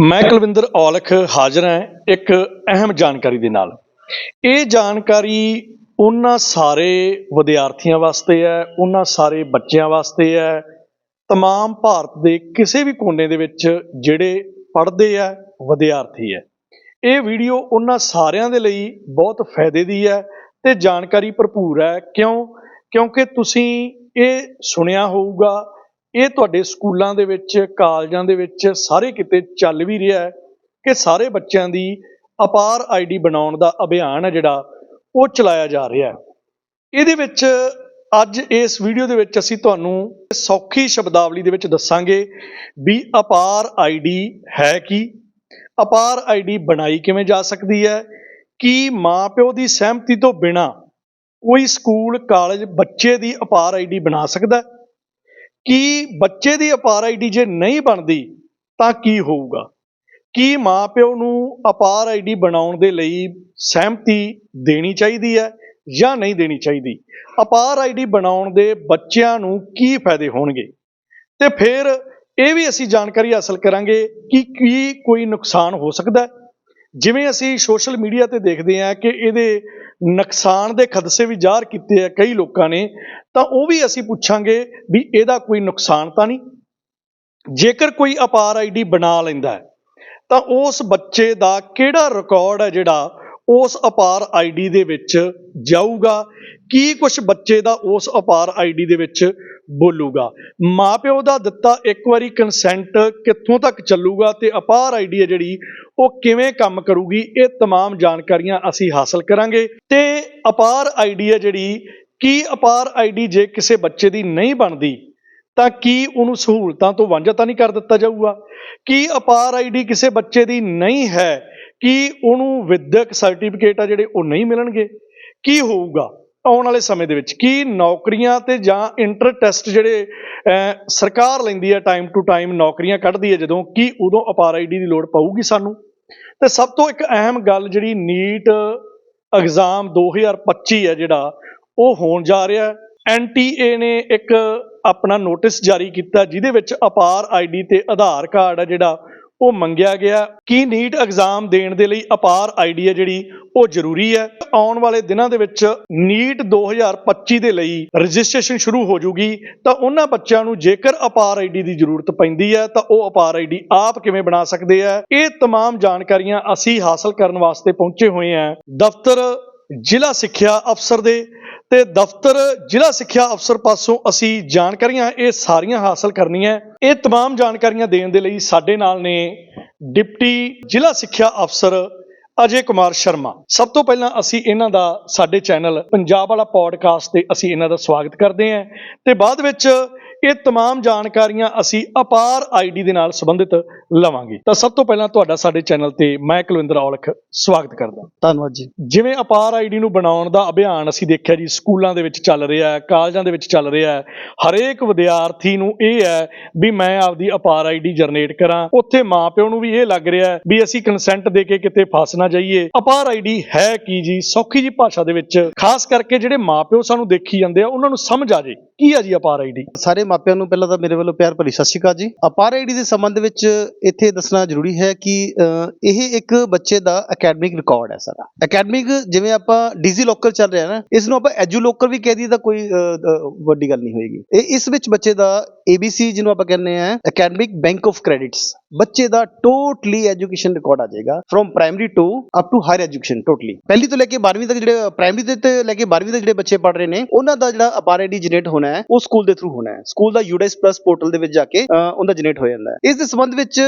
ਮੈਂ ਕੁਲਵਿੰਦਰ ਔਲਖ ਹਾਜ਼ਰ ਹਾਂ ਇੱਕ ਅਹਿਮ ਜਾਣਕਾਰੀ ਦੇ ਨਾਲ। ਇਹ ਜਾਣਕਾਰੀ ਉਹਨਾਂ ਸਾਰੇ ਵਿਦਿਆਰਥੀਆਂ ਵਾਸਤੇ ਹੈ, ਉਹਨਾਂ ਸਾਰੇ ਬੱਚਿਆਂ ਵਾਸਤੇ ਹੈ। ਤਮਾਮ ਭਾਰਤ ਦੇ ਕਿਸੇ ਵੀ ਕੋਨੇ ਦੇ ਵਿੱਚ ਜਿਹੜੇ ਪੜ੍ਹਦੇ ਆ, ਵਿਦਿਆਰਥੀ ਹੈ। ਇਹ ਵੀਡੀਓ ਉਹਨਾਂ ਸਾਰਿਆਂ ਦੇ ਲਈ ਬਹੁਤ ਫਾਇਦੇ ਦੀ ਹੈ ਤੇ ਜਾਣਕਾਰੀ ਭਰਪੂਰ ਹੈ। ਕਿਉਂ? ਕਿਉਂਕਿ ਤੁਸੀਂ ਇਹ ਸੁਣਿਆ ਹੋਊਗਾ ਇਹ ਤੁਹਾਡੇ ਸਕੂਲਾਂ ਦੇ ਵਿੱਚ, ਕਾਲਜਾਂ ਦੇ ਵਿੱਚ ਸਾਰੇ ਕਿਤੇ ਚੱਲ ਵੀ ਰਿਹਾ ਹੈ ਕਿ ਸਾਰੇ ਬੱਚਿਆਂ ਦੀ ਅਪਾਰ ਆਈਡੀ ਬਣਾਉਣ ਦਾ ਅਭਿਆਨ ਹੈ ਜਿਹੜਾ ਉਹ ਚਲਾਇਆ ਜਾ ਰਿਹਾ ਹੈ ਇਹਦੇ ਵਿੱਚ ਅੱਜ ਇਸ ਵੀਡੀਓ ਦੇ ਵਿੱਚ ਅਸੀਂ ਤੁਹਾਨੂੰ ਸੌਖੀ ਸ਼ਬਦਾਵਲੀ ਦੇ ਵਿੱਚ ਦੱਸਾਂਗੇ ਵੀ ਅਪਾਰ ਆਈਡੀ ਹੈ ਕੀ, ਅਪਾਰ ਆਈਡੀ ਬਣਾਈ ਕਿਵੇਂ ਜਾ ਸਕਦੀ ਹੈ, ਕੀ ਮਾਪਿਓ ਦੀ ਸਹਿਮਤੀ ਤੋਂ ਬਿਨਾ ਕੋਈ ਸਕੂਲ ਕਾਲਜ ਬੱਚੇ ਦੀ ਅਪਾਰ ਆਈਡੀ ਬਣਾ ਸਕਦਾ ਹੈ? ਕਿ ਬੱਚੇ ਦੀ ਅਪਾਰ ਆਈਡੀ ਜੇ ਨਹੀਂ ਬਣਦੀ, ਤਾਂ ਕੀ ਹੋਊਗਾ? ਕੀ ਮਾਪਿਓ ਨੂੰ ਅਪਾਰ ਆਈਡੀ ਬਣਾਉਣ ਦੇ ਲਈ ਸਹਿਮਤੀ ਦੇਣੀ ਚਾਹੀਦੀ ਹੈ ਜਾਂ ਨਹੀਂ ਦੇਣੀ ਚਾਹੀਦੀ? ਅਪਾਰ ਆਈਡੀ ਬਣਾਉਣ ਦੇ ਬੱਚਿਆਂ ਨੂੰ ਕੀ ਫਾਇਦੇ ਹੋਣਗੇ? ਤੇ ਫਿਰ ਇਹ ਵੀ ਅਸੀਂ ਜਾਣਕਾਰੀ ਹਾਸਲ ਕਰਾਂਗੇ ਕਿ ਕੀ ਕੋਈ ਨੁਕਸਾਨ ਹੋ ਸਕਦਾ ਹੈ। ਜਿਵੇਂ ਅਸੀਂ ਸੋਸ਼ਲ ਮੀਡੀਆ ਤੇ ਦੇਖਦੇ ਹਾਂ ਕਿ ਇਹਦੇ ਨੁਕਸਾਨ ਦੇ ਖਦਸ਼ੇ ਵੀ ਜ਼ਾਹਰ ਕੀਤੇ ਆ ਕਈ ਲੋਕਾਂ ਨੇ ਤਾਂ ਉਹ ਵੀ ਅਸੀਂ ਪੁੱਛਾਂਗੇ ਵੀ ਇਹਦਾ ਕੋਈ ਨੁਕਸਾਨ ਤਾਂ ਨਹੀਂ ਜੇਕਰ ਕੋਈ ਅਪਾਰ ਆਈਡੀ ਬਣਾ ਲੈਂਦਾ ਹੈ ਤਾਂ ਉਸ ਬੱਚੇ ਦਾ ਕਿਹੜਾ ਰਿਕਾਰਡ ਹੈ ਜਿਹੜਾ ਉਸ ਅਪਾਰ ਆਈਡੀ ਦੇ ਵਿੱਚ ਜਾਊਗਾ ਕੀ ਕੁਝ ਬੱਚੇ ਦਾ ਉਸ ਅਪਾਰ ਆਈਡੀ ਦੇ ਵਿੱਚ ਬੋਲੂਗਾ ਮਾਪਿਓ ਦਾ ਦਿੱਤਾ ਇੱਕ ਵਾਰੀ ਕੰਸੈਂਟ ਕਿੱਥੋਂ ਤੱਕ ਚੱਲੂਗਾ ਤੇ ਅਪਾਰ ਆਈਡੀ ਹੈ ਜਿਹੜੀ ਉਹ ਕਿਵੇਂ ਕੰਮ ਕਰੂਗੀ ਇਹ तमाम ਜਾਣਕਾਰੀਆਂ ਅਸੀਂ ਹਾਸਲ ਕਰਾਂਗੇ ਤੇ ਅਪਾਰ ਆਈਡੀ ਹੈ ਜਿਹੜੀ ਕੀ ਅਪਾਰ ਆਈਡੀ ਜੇ ਕਿਸੇ ਬੱਚੇ ਦੀ ਨਹੀਂ ਬਣਦੀ, ਤਾਂ ਕੀ ਉਹਨੂੰ ਸਹੂਲਤਾਂ ਤੋਂ ਵਾਂਝਾ ਤਾਂ ਨਹੀਂ ਕਰ ਦਿੱਤਾ ਜਾਊਗਾ? ਕੀ ਅਪਾਰ ਆਈਡੀ ਕਿਸੇ ਬੱਚੇ ਦੀ ਨਹੀਂ ਹੈ, ਕੀ ਉਹਨੂੰ ਵਿਦਿਅਕ ਸਰਟੀਫਿਕੇਟ ਆ ਜਿਹੜੇ ਉਹ ਨਹੀਂ ਮਿਲਣਗੇ? ਕੀ ਹੋਊਗਾ ਆਉਣ ਵਾਲੇ ਸਮੇਂ ਦੇ ਵਿੱਚ? ਕੀ ਨੌਕਰੀਆਂ ਤੇ ਜਾਂ ਇੰਟਰ ਟੈਸਟ ਜਿਹੜੇ ਸਰਕਾਰ ਲੈਂਦੀ ਹੈ ਟਾਈਮ ਟੂ ਟਾਈਮ ਨੌਕਰੀਆਂ ਕੱਢਦੀ ਹੈ ਜਦੋਂ, ਕੀ ਉਦੋਂ ਅਪਾਰ ਆਈਡੀ ਦੀ ਲੋੜ ਪਊਗੀ ਸਾਨੂੰ? ਤੇ ਸਭ ਤੋਂ ਇੱਕ ਅਹਿਮ ਗੱਲ ਜਿਹੜੀ ਨੀਟ ਐਗਜ਼ਾਮ 2025 ਹੈ ਜਿਹੜਾ ਉਹ ਹੋਣ ਜਾ ਰਿਹਾ ਐਨਟੀਏ ਨੇ ਇੱਕ ਆਪਣਾ ਨੋਟਿਸ ਜਾਰੀ ਕੀਤਾ ਜਿਹਦੇ ਵਿੱਚ ਅਪਾਰ ਆਈਡੀ ਤੇ ਆਧਾਰ ਕਾਰਡ ਹੈ ਜਿਹੜਾ ਉਹ ਮੰਗਿਆ ਗਿਆ ਕਿ ਨੀਟ ਐਗਜ਼ਾਮ ਦੇਣ ਦੇ ਲਈ ਅਪਾਰ ਆਈਡੀ ਹੈ ਜਿਹੜੀ ਉਹ ਜ਼ਰੂਰੀ ਹੈ ਆਉਣ ਵਾਲੇ ਦਿਨਾਂ ਦੇ ਵਿੱਚ ਨੀਟ 2025 ਦੇ ਲਈ ਰਜਿਸਟ੍ਰੇਸ਼ਨ ਸ਼ੁਰੂ ਹੋ ਜੂਗੀ ਤਾਂ ਉਹਨਾਂ ਬੱਚਿਆਂ ਨੂੰ ਜੇਕਰ ਅਪਾਰ ਆਈਡੀ ਦੀ ਜ਼ਰੂਰਤ ਪੈਂਦੀ ਹੈ ਤਾਂ ਉਹ ਅਪਾਰ ਆਈਡੀ ਆਪ ਕਿਵੇਂ ਬਣਾ ਸਕਦੇ ਆ ਇਹ तमाम ਜਾਣਕਾਰੀਆਂ ਅਸੀਂ ਹਾਸਲ ਕਰਨ ਵਾਸਤੇ ਪਹੁੰਚੇ ਹੋਏ ਹਾਂ ਦਫ਼ਤਰ ਜ਼ਿਲ੍ਹਾ ਸਿੱਖਿਆ ਅਫਸਰ ਦੇ ਤੇ ਦਫ਼ਤਰ ਜ਼ਿਲ੍ਹਾ ਸਿੱਖਿਆ ਅਫਸਰ ਪਾਸੋਂ ਅਸੀਂ ਜਾਣਕਾਰੀਆਂ ਇਹ ਸਾਰੀਆਂ ਹਾਸਲ ਕਰਨੀਆਂ ਇਹ तमाम ਜਾਣਕਾਰੀਆਂ ਦੇਣ ਦੇ ਲਈ ਸਾਡੇ ਨਾਲ ਨੇ ਡਿਪਟੀ ਜ਼ਿਲ੍ਹਾ ਸਿੱਖਿਆ ਅਫਸਰ ਅਜੇ ਕੁਮਾਰ ਸ਼ਰਮਾ ਸਭ ਤੋਂ ਪਹਿਲਾਂ ਅਸੀਂ ਇਹਨਾਂ ਦਾ ਸਾਡੇ ਚੈਨਲ ਪੰਜਾਬ ਵਾਲਾ ਪੋਡਕਾਸਟ ਤੇ ਅਸੀਂ ਇਹਨਾਂ ਦਾ ਸਵਾਗਤ ਕਰਦੇ ਹਾਂ ਤੇ ਬਾਅਦ ਵਿੱਚ ਇਹ तमाम ਜਾਣਕਾਰੀਆਂ ਅਸੀਂ ਅਪਾਰ ਆਈਡੀ ਦੇ ਨਾਲ ਸੰਬੰਧਿਤ ਲਵਾਂਗੇ ਤਾਂ ਸਭ ਤੋਂ ਪਹਿਲਾਂ ਤੁਹਾਡਾ ਸਾਡੇ ਚੈਨਲ ਤੇ ਮੈਂ ਕੁਲਵਿੰਦਰ ਔਲਖ ਸਵਾਗਤ ਕਰਦਾ ਧੰਨਵਾਦ ਜੀ ਜਿਵੇਂ ਅਪਾਰ ਆਈਡੀ ਨੂੰ ਬਣਾਉਣ ਦਾ ਅਭਿਆਨ ਅਸੀਂ ਦੇਖਿਆ ਜੀ ਸਕੂਲਾਂ ਦੇ ਵਿੱਚ ਚੱਲ ਰਿਹਾ ਹੈ ਕਾਲਜਾਂ ਦੇ ਵਿੱਚ ਚੱਲ ਰਿਹਾ ਹੈ ਹਰੇਕ ਵਿਦਿਆਰਥੀ ਨੂੰ ਇਹ ਹੈ ਵੀ ਮੈਂ ਆਪਦੀ ਅਪਾਰ ਆਈਡੀ ਜਨਰੇਟ ਕਰਾਂ ਉੱਥੇ ਮਾਪਿਓ ਨੂੰ ਵੀ ਇਹ ਲੱਗ ਰਿਹਾ ਹੈ ਵੀ ਅਸੀਂ ਕੰਸੈਂਟ ਦੇ ਕੇ ਕਿਤੇ ਫਸ ਨਾ ਜਾਈਏ ਅਪਾਰ ਆਈਡੀ ਹੈ ਕੀ ਜੀ ਸੌਖੀ ਜੀ ਭਾਸ਼ਾ ਦੇ ਵਿੱਚ ਖਾਸ ਕਰਕੇ ਜਿਹੜੇ ਮਾਪਿਓ ਸਾਨੂੰ ਦੇਖੀ ਜਾਂਦੇ ਆ ਉਹਨਾਂ ਨੂੰ ਸਮਝ ਆ ਜੇ ਕੀ ਆ ਜੀ ਅਪਾਰ ਆਈਡੀ ਸਾਰੇ ਮਾਪਿਆਂ ਨੂੰ ਪਹਿਲਾਂ ਤਾਂ ਮੇਰੇ ਵੱਲੋਂ ਪਿਆਰ ਭਰੀ ਸਤਿ ਸ਼੍ਰੀ ਅਕਾਲ ਜੀ। ਅਪਾਰ ਆਈਡੀ ਦੇ ਸੰਬੰਧ ਵਿੱਚ ਇੱਥੇ ਦੱਸਣਾ ਜ਼ਰੂਰੀ ਹੈ ਕਿ ਅਹ, ਇਹ ਇੱਕ ਬੱਚੇ ਦਾ ਅਕੈਡਮਿਕ ਰਿਕਾਰਡ ਹੈ ਸਾਰਾ। ਅਕੈਡਮਿਕ ਜਿਵੇਂ ਆਪਾਂ ਡੀਜ਼ੀ ਲੋਕਰ ਚੱਲ ਰਿਹਾ ਨਾ ਇਸ ਨੂੰ ਆਪਾਂ ਐਜੂ ਲੋਕਰ ਵੀ ਕਹਿ ਦਈਏ ਤਾਂ ਕੋਈ ਵੱਡੀ ਗੱਲ ਨਹੀਂ ਹੋਏਗੀ। ਇਹ ਇਸ ਵਿੱਚ ਬੱਚੇ ਦਾ ABC ਜਿਹਨੂੰ ਆਪਾਂ ਕਹਿੰਦੇ ਆ ਅਕੈਡਮਿਕ ਬੈਂਕ ਆਫ ਕ੍ਰੈਡਿਟਸ ਬੱਚੇ ਦਾ ਟੋਟਲੀ ਐਜੂਕੇਸ਼ਨ ਰਿਕਾਰਡ ਆ ਜਾਏਗਾ from primary to up to higher education totally ਪਹਿਲੀ ਤੋਂ ਲੈ ਕੇ 12ਵੀਂ ਤੱਕ ਜਿਹੜੇ ਪ੍ਰਾਇਮਰੀ ਦੇ ਤੇ ਲੈ ਕੇ 12ਵੀਂ ਤੱਕ ਜਿਹੜੇ ਬੱਚੇ ਪੜ ਰਹੇ ਨੇ, ਉਹਨਾਂ ਦਾ ਜਿਹੜਾ ਅਪਾਰ ਆਈਡੀ ਜਨਰੇਟ ਹੋਣਾ ਹੈ, ਉਹ ਸਕੂਲ ਦੇ ਥਰੂ ਹੋਣਾ ਹੈ। ਸਕੂਲ ਦਾ ਯੂਡੈਸ ਪਲੱਸ ਪੋਰਟਲ ਦੇ ਵਿੱਚ ਜਾ ਕੇ ਉਹਦਾ ਜਨਰੇਟ ਹੋ ਜਾਂਦਾ ਹੈ। ਇਸ ਦੇ ਸੰਬੰਧ ਵਿੱਚ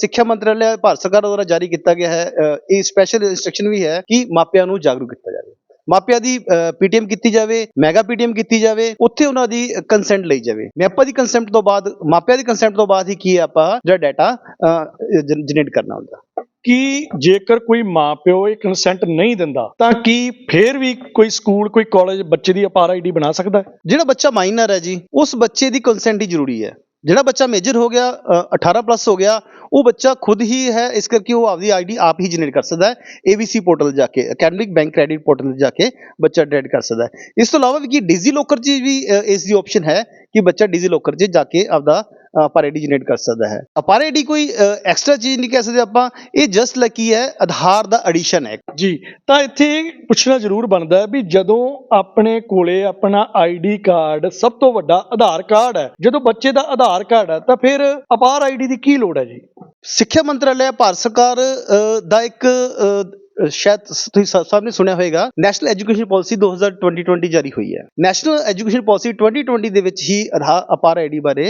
ਸਿੱਖਿਆ ਮੰਤਰਾਲੇ, ਭਾਰਤ ਸਰਕਾਰ ਦੁਆਰਾ ਜਾਰੀ ਕੀਤਾ ਗਿਆ ਹੈ ਇਹ ਸਪੈਸ਼ਲ ਇਨਸਟਰਕਸ਼ਨ ਵੀ ਹੈ ਕਿ ਮਾਪਿਆਂ ਨੂੰ ਜਾਗਰੂਕ ਕੀਤਾ ਜਾਵੇ। ਮਾਪਿਆਂ ਦੀ ਪੀਟੀਐਮ ਕੀਤੀ ਜਾਵੇ ਮੈਗਾ ਪੀਟੀਐਮ ਕੀਤੀ ਜਾਵੇ ਉੱਥੇ ਉਹਨਾਂ ਦੀ ਕੰਸੈਂਟ ਲਈ ਜਾਵੇ। ਮਾਪਿਆਂ ਦੀ ਕੰਸੈਂਟ ਤੋਂ ਬਾਅਦ ਮਾਪਿਆਂ ਦੀ ਕੰਸੈਂਟ ਤੋਂ ਬਾਅਦ ਹੀ ਕੀ ਹੈ ਆਪਾਂ ਜਿਹੜਾ ਡਾਟਾ ਜਨਰੇਟ ਕਰਨਾ ਹੁੰਦਾ। ਕਿ ਜੇਕਰ ਕੋਈ ਮਾਪਿਓ ਇਹ ਕੰਸੈਂਟ ਨਹੀਂ ਦਿੰਦਾ ਤਾਂ ਕੀ ਫੇਰ ਵੀ ਕੋਈ ਸਕੂਲ ਕੋਈ ਕਾਲਜ ਬੱਚੇ ਦੀ ਅਪਾਰ ਆਈਡੀ ਬਣਾ ਸਕਦਾ ਹੈ? ਜਿਹੜਾ ਬੱਚਾ ਮਾਈਨਰ ਹੈ ਜੀ ਉਸ ਬੱਚੇ ਦੀ ਕੰਸੈਂਟ ਹੀ ਜ਼ਰੂਰੀ ਹੈ। ਜਿਹੜਾ ਬੱਚਾ ਮੇਜਰ ਹੋ ਗਿਆ ਅ, 18 ਪਲੱਸ ਹੋ ਗਿਆ ਉਹ ਬੱਚਾ ਖੁਦ ਹੀ ਹੈ ਇਸ ਕਰਕੇ ਉਹ ਆਪਦੀ ਆਈਡੀ ਆਪ ਹੀ ਜਨਰੇਟ ਕਰ ਸਕਦਾ ਹੈ ABC ਪੋਰਟਲ ਜਾ ਕੇ ਅਕੈਡਮਿਕ ਬੈਂਕ ਕ੍ਰੈਡਿਟ ਪੋਰਟਲ ਜਾ ਕੇ ਬੱਚਾ ਡੈਡ ਕਰ ਸਕਦਾ ਹੈ। ਇਸ ਤੋਂ ਇਲਾਵਾ ਵੀ ਕੀ ਡਿਜ਼ੀ ਲੋਕਰ 'ਚ ਵੀ ਇਸ ਦੀ ਆਪਸ਼ਨ ਹੈ ਕਿ ਬੱਚਾ ਡਿਜ਼ੀ ਲੋਕਰ 'ਚ ਜਾ ਕੇ ਆਪਦਾ ਅਪਾਰ ਆਈਡੀ ਜਨਰੇਟ ਕਰ ਸਕਦਾ ਹੈ। ਅਪਾਰ ਆਈਡੀ ਕੋਈ ਐਕਸਟਰਾ ਚੀਜ਼ ਨਹੀਂ ਕਹਿ ਸਕਦੇ ਆਪਾਂ। ਇਹ ਜਸਟ ਲੱਕੀ ਹੈ ਆਧਾਰ ਦਾ ਐਡੀਸ਼ਨ ਹੈ। ਜੀ ਤਾਂ ਇੱਥੇ ਪੁੱਛਣਾ ਜ਼ਰੂਰ ਬਣਦਾ ਹੈ ਵੀ ਜਦੋਂ ਆਪਣੇ ਕੋਲੇ ਆਪਣਾ ਆਈਡੀ ਕਾਰਡ ਸਭ ਤੋਂ ਵੱਡਾ ਆਧਾਰ ਕਾਰਡ ਹੈ ਜਦੋਂ ਬੱਚੇ ਦਾ ਆਧਾਰ ਕਾਰਡ ਹੈ ਤਾਂ ਫਿਰ ਅਪਾਰ ਆਈਡੀ ਦੀ ਕੀ ਲੋੜ ਹੈ ਜੀ? ਸਿੱਖਿਆ ਮੰਤਰਾਲਾ ਭਾਰਤ ਸਰਕਾਰ ਦਾ ਇੱਕ ਸ਼ਾਇਦ ਤੁਸੀਂ ਸਭ ਨੇ ਸੁਣਿਆ ਹੋਵੇਗਾ ਨੈਸ਼ਨਲ ਐਜੂਕੇਸ਼ਨ ਪਾਲਿਸੀ 2020 ਜਾਰੀ ਹੋਈ ਹੈ ਨੈਸ਼ਨਲ ਐਜੂਕੇਸ਼ਨ ਪਾਲਿਸੀ 2020 ਦੇ ਵਿੱਚ ਹੀ ਆਧਾਰ ਅਪਾਰ ਆਈਡੀ ਬਾਰੇ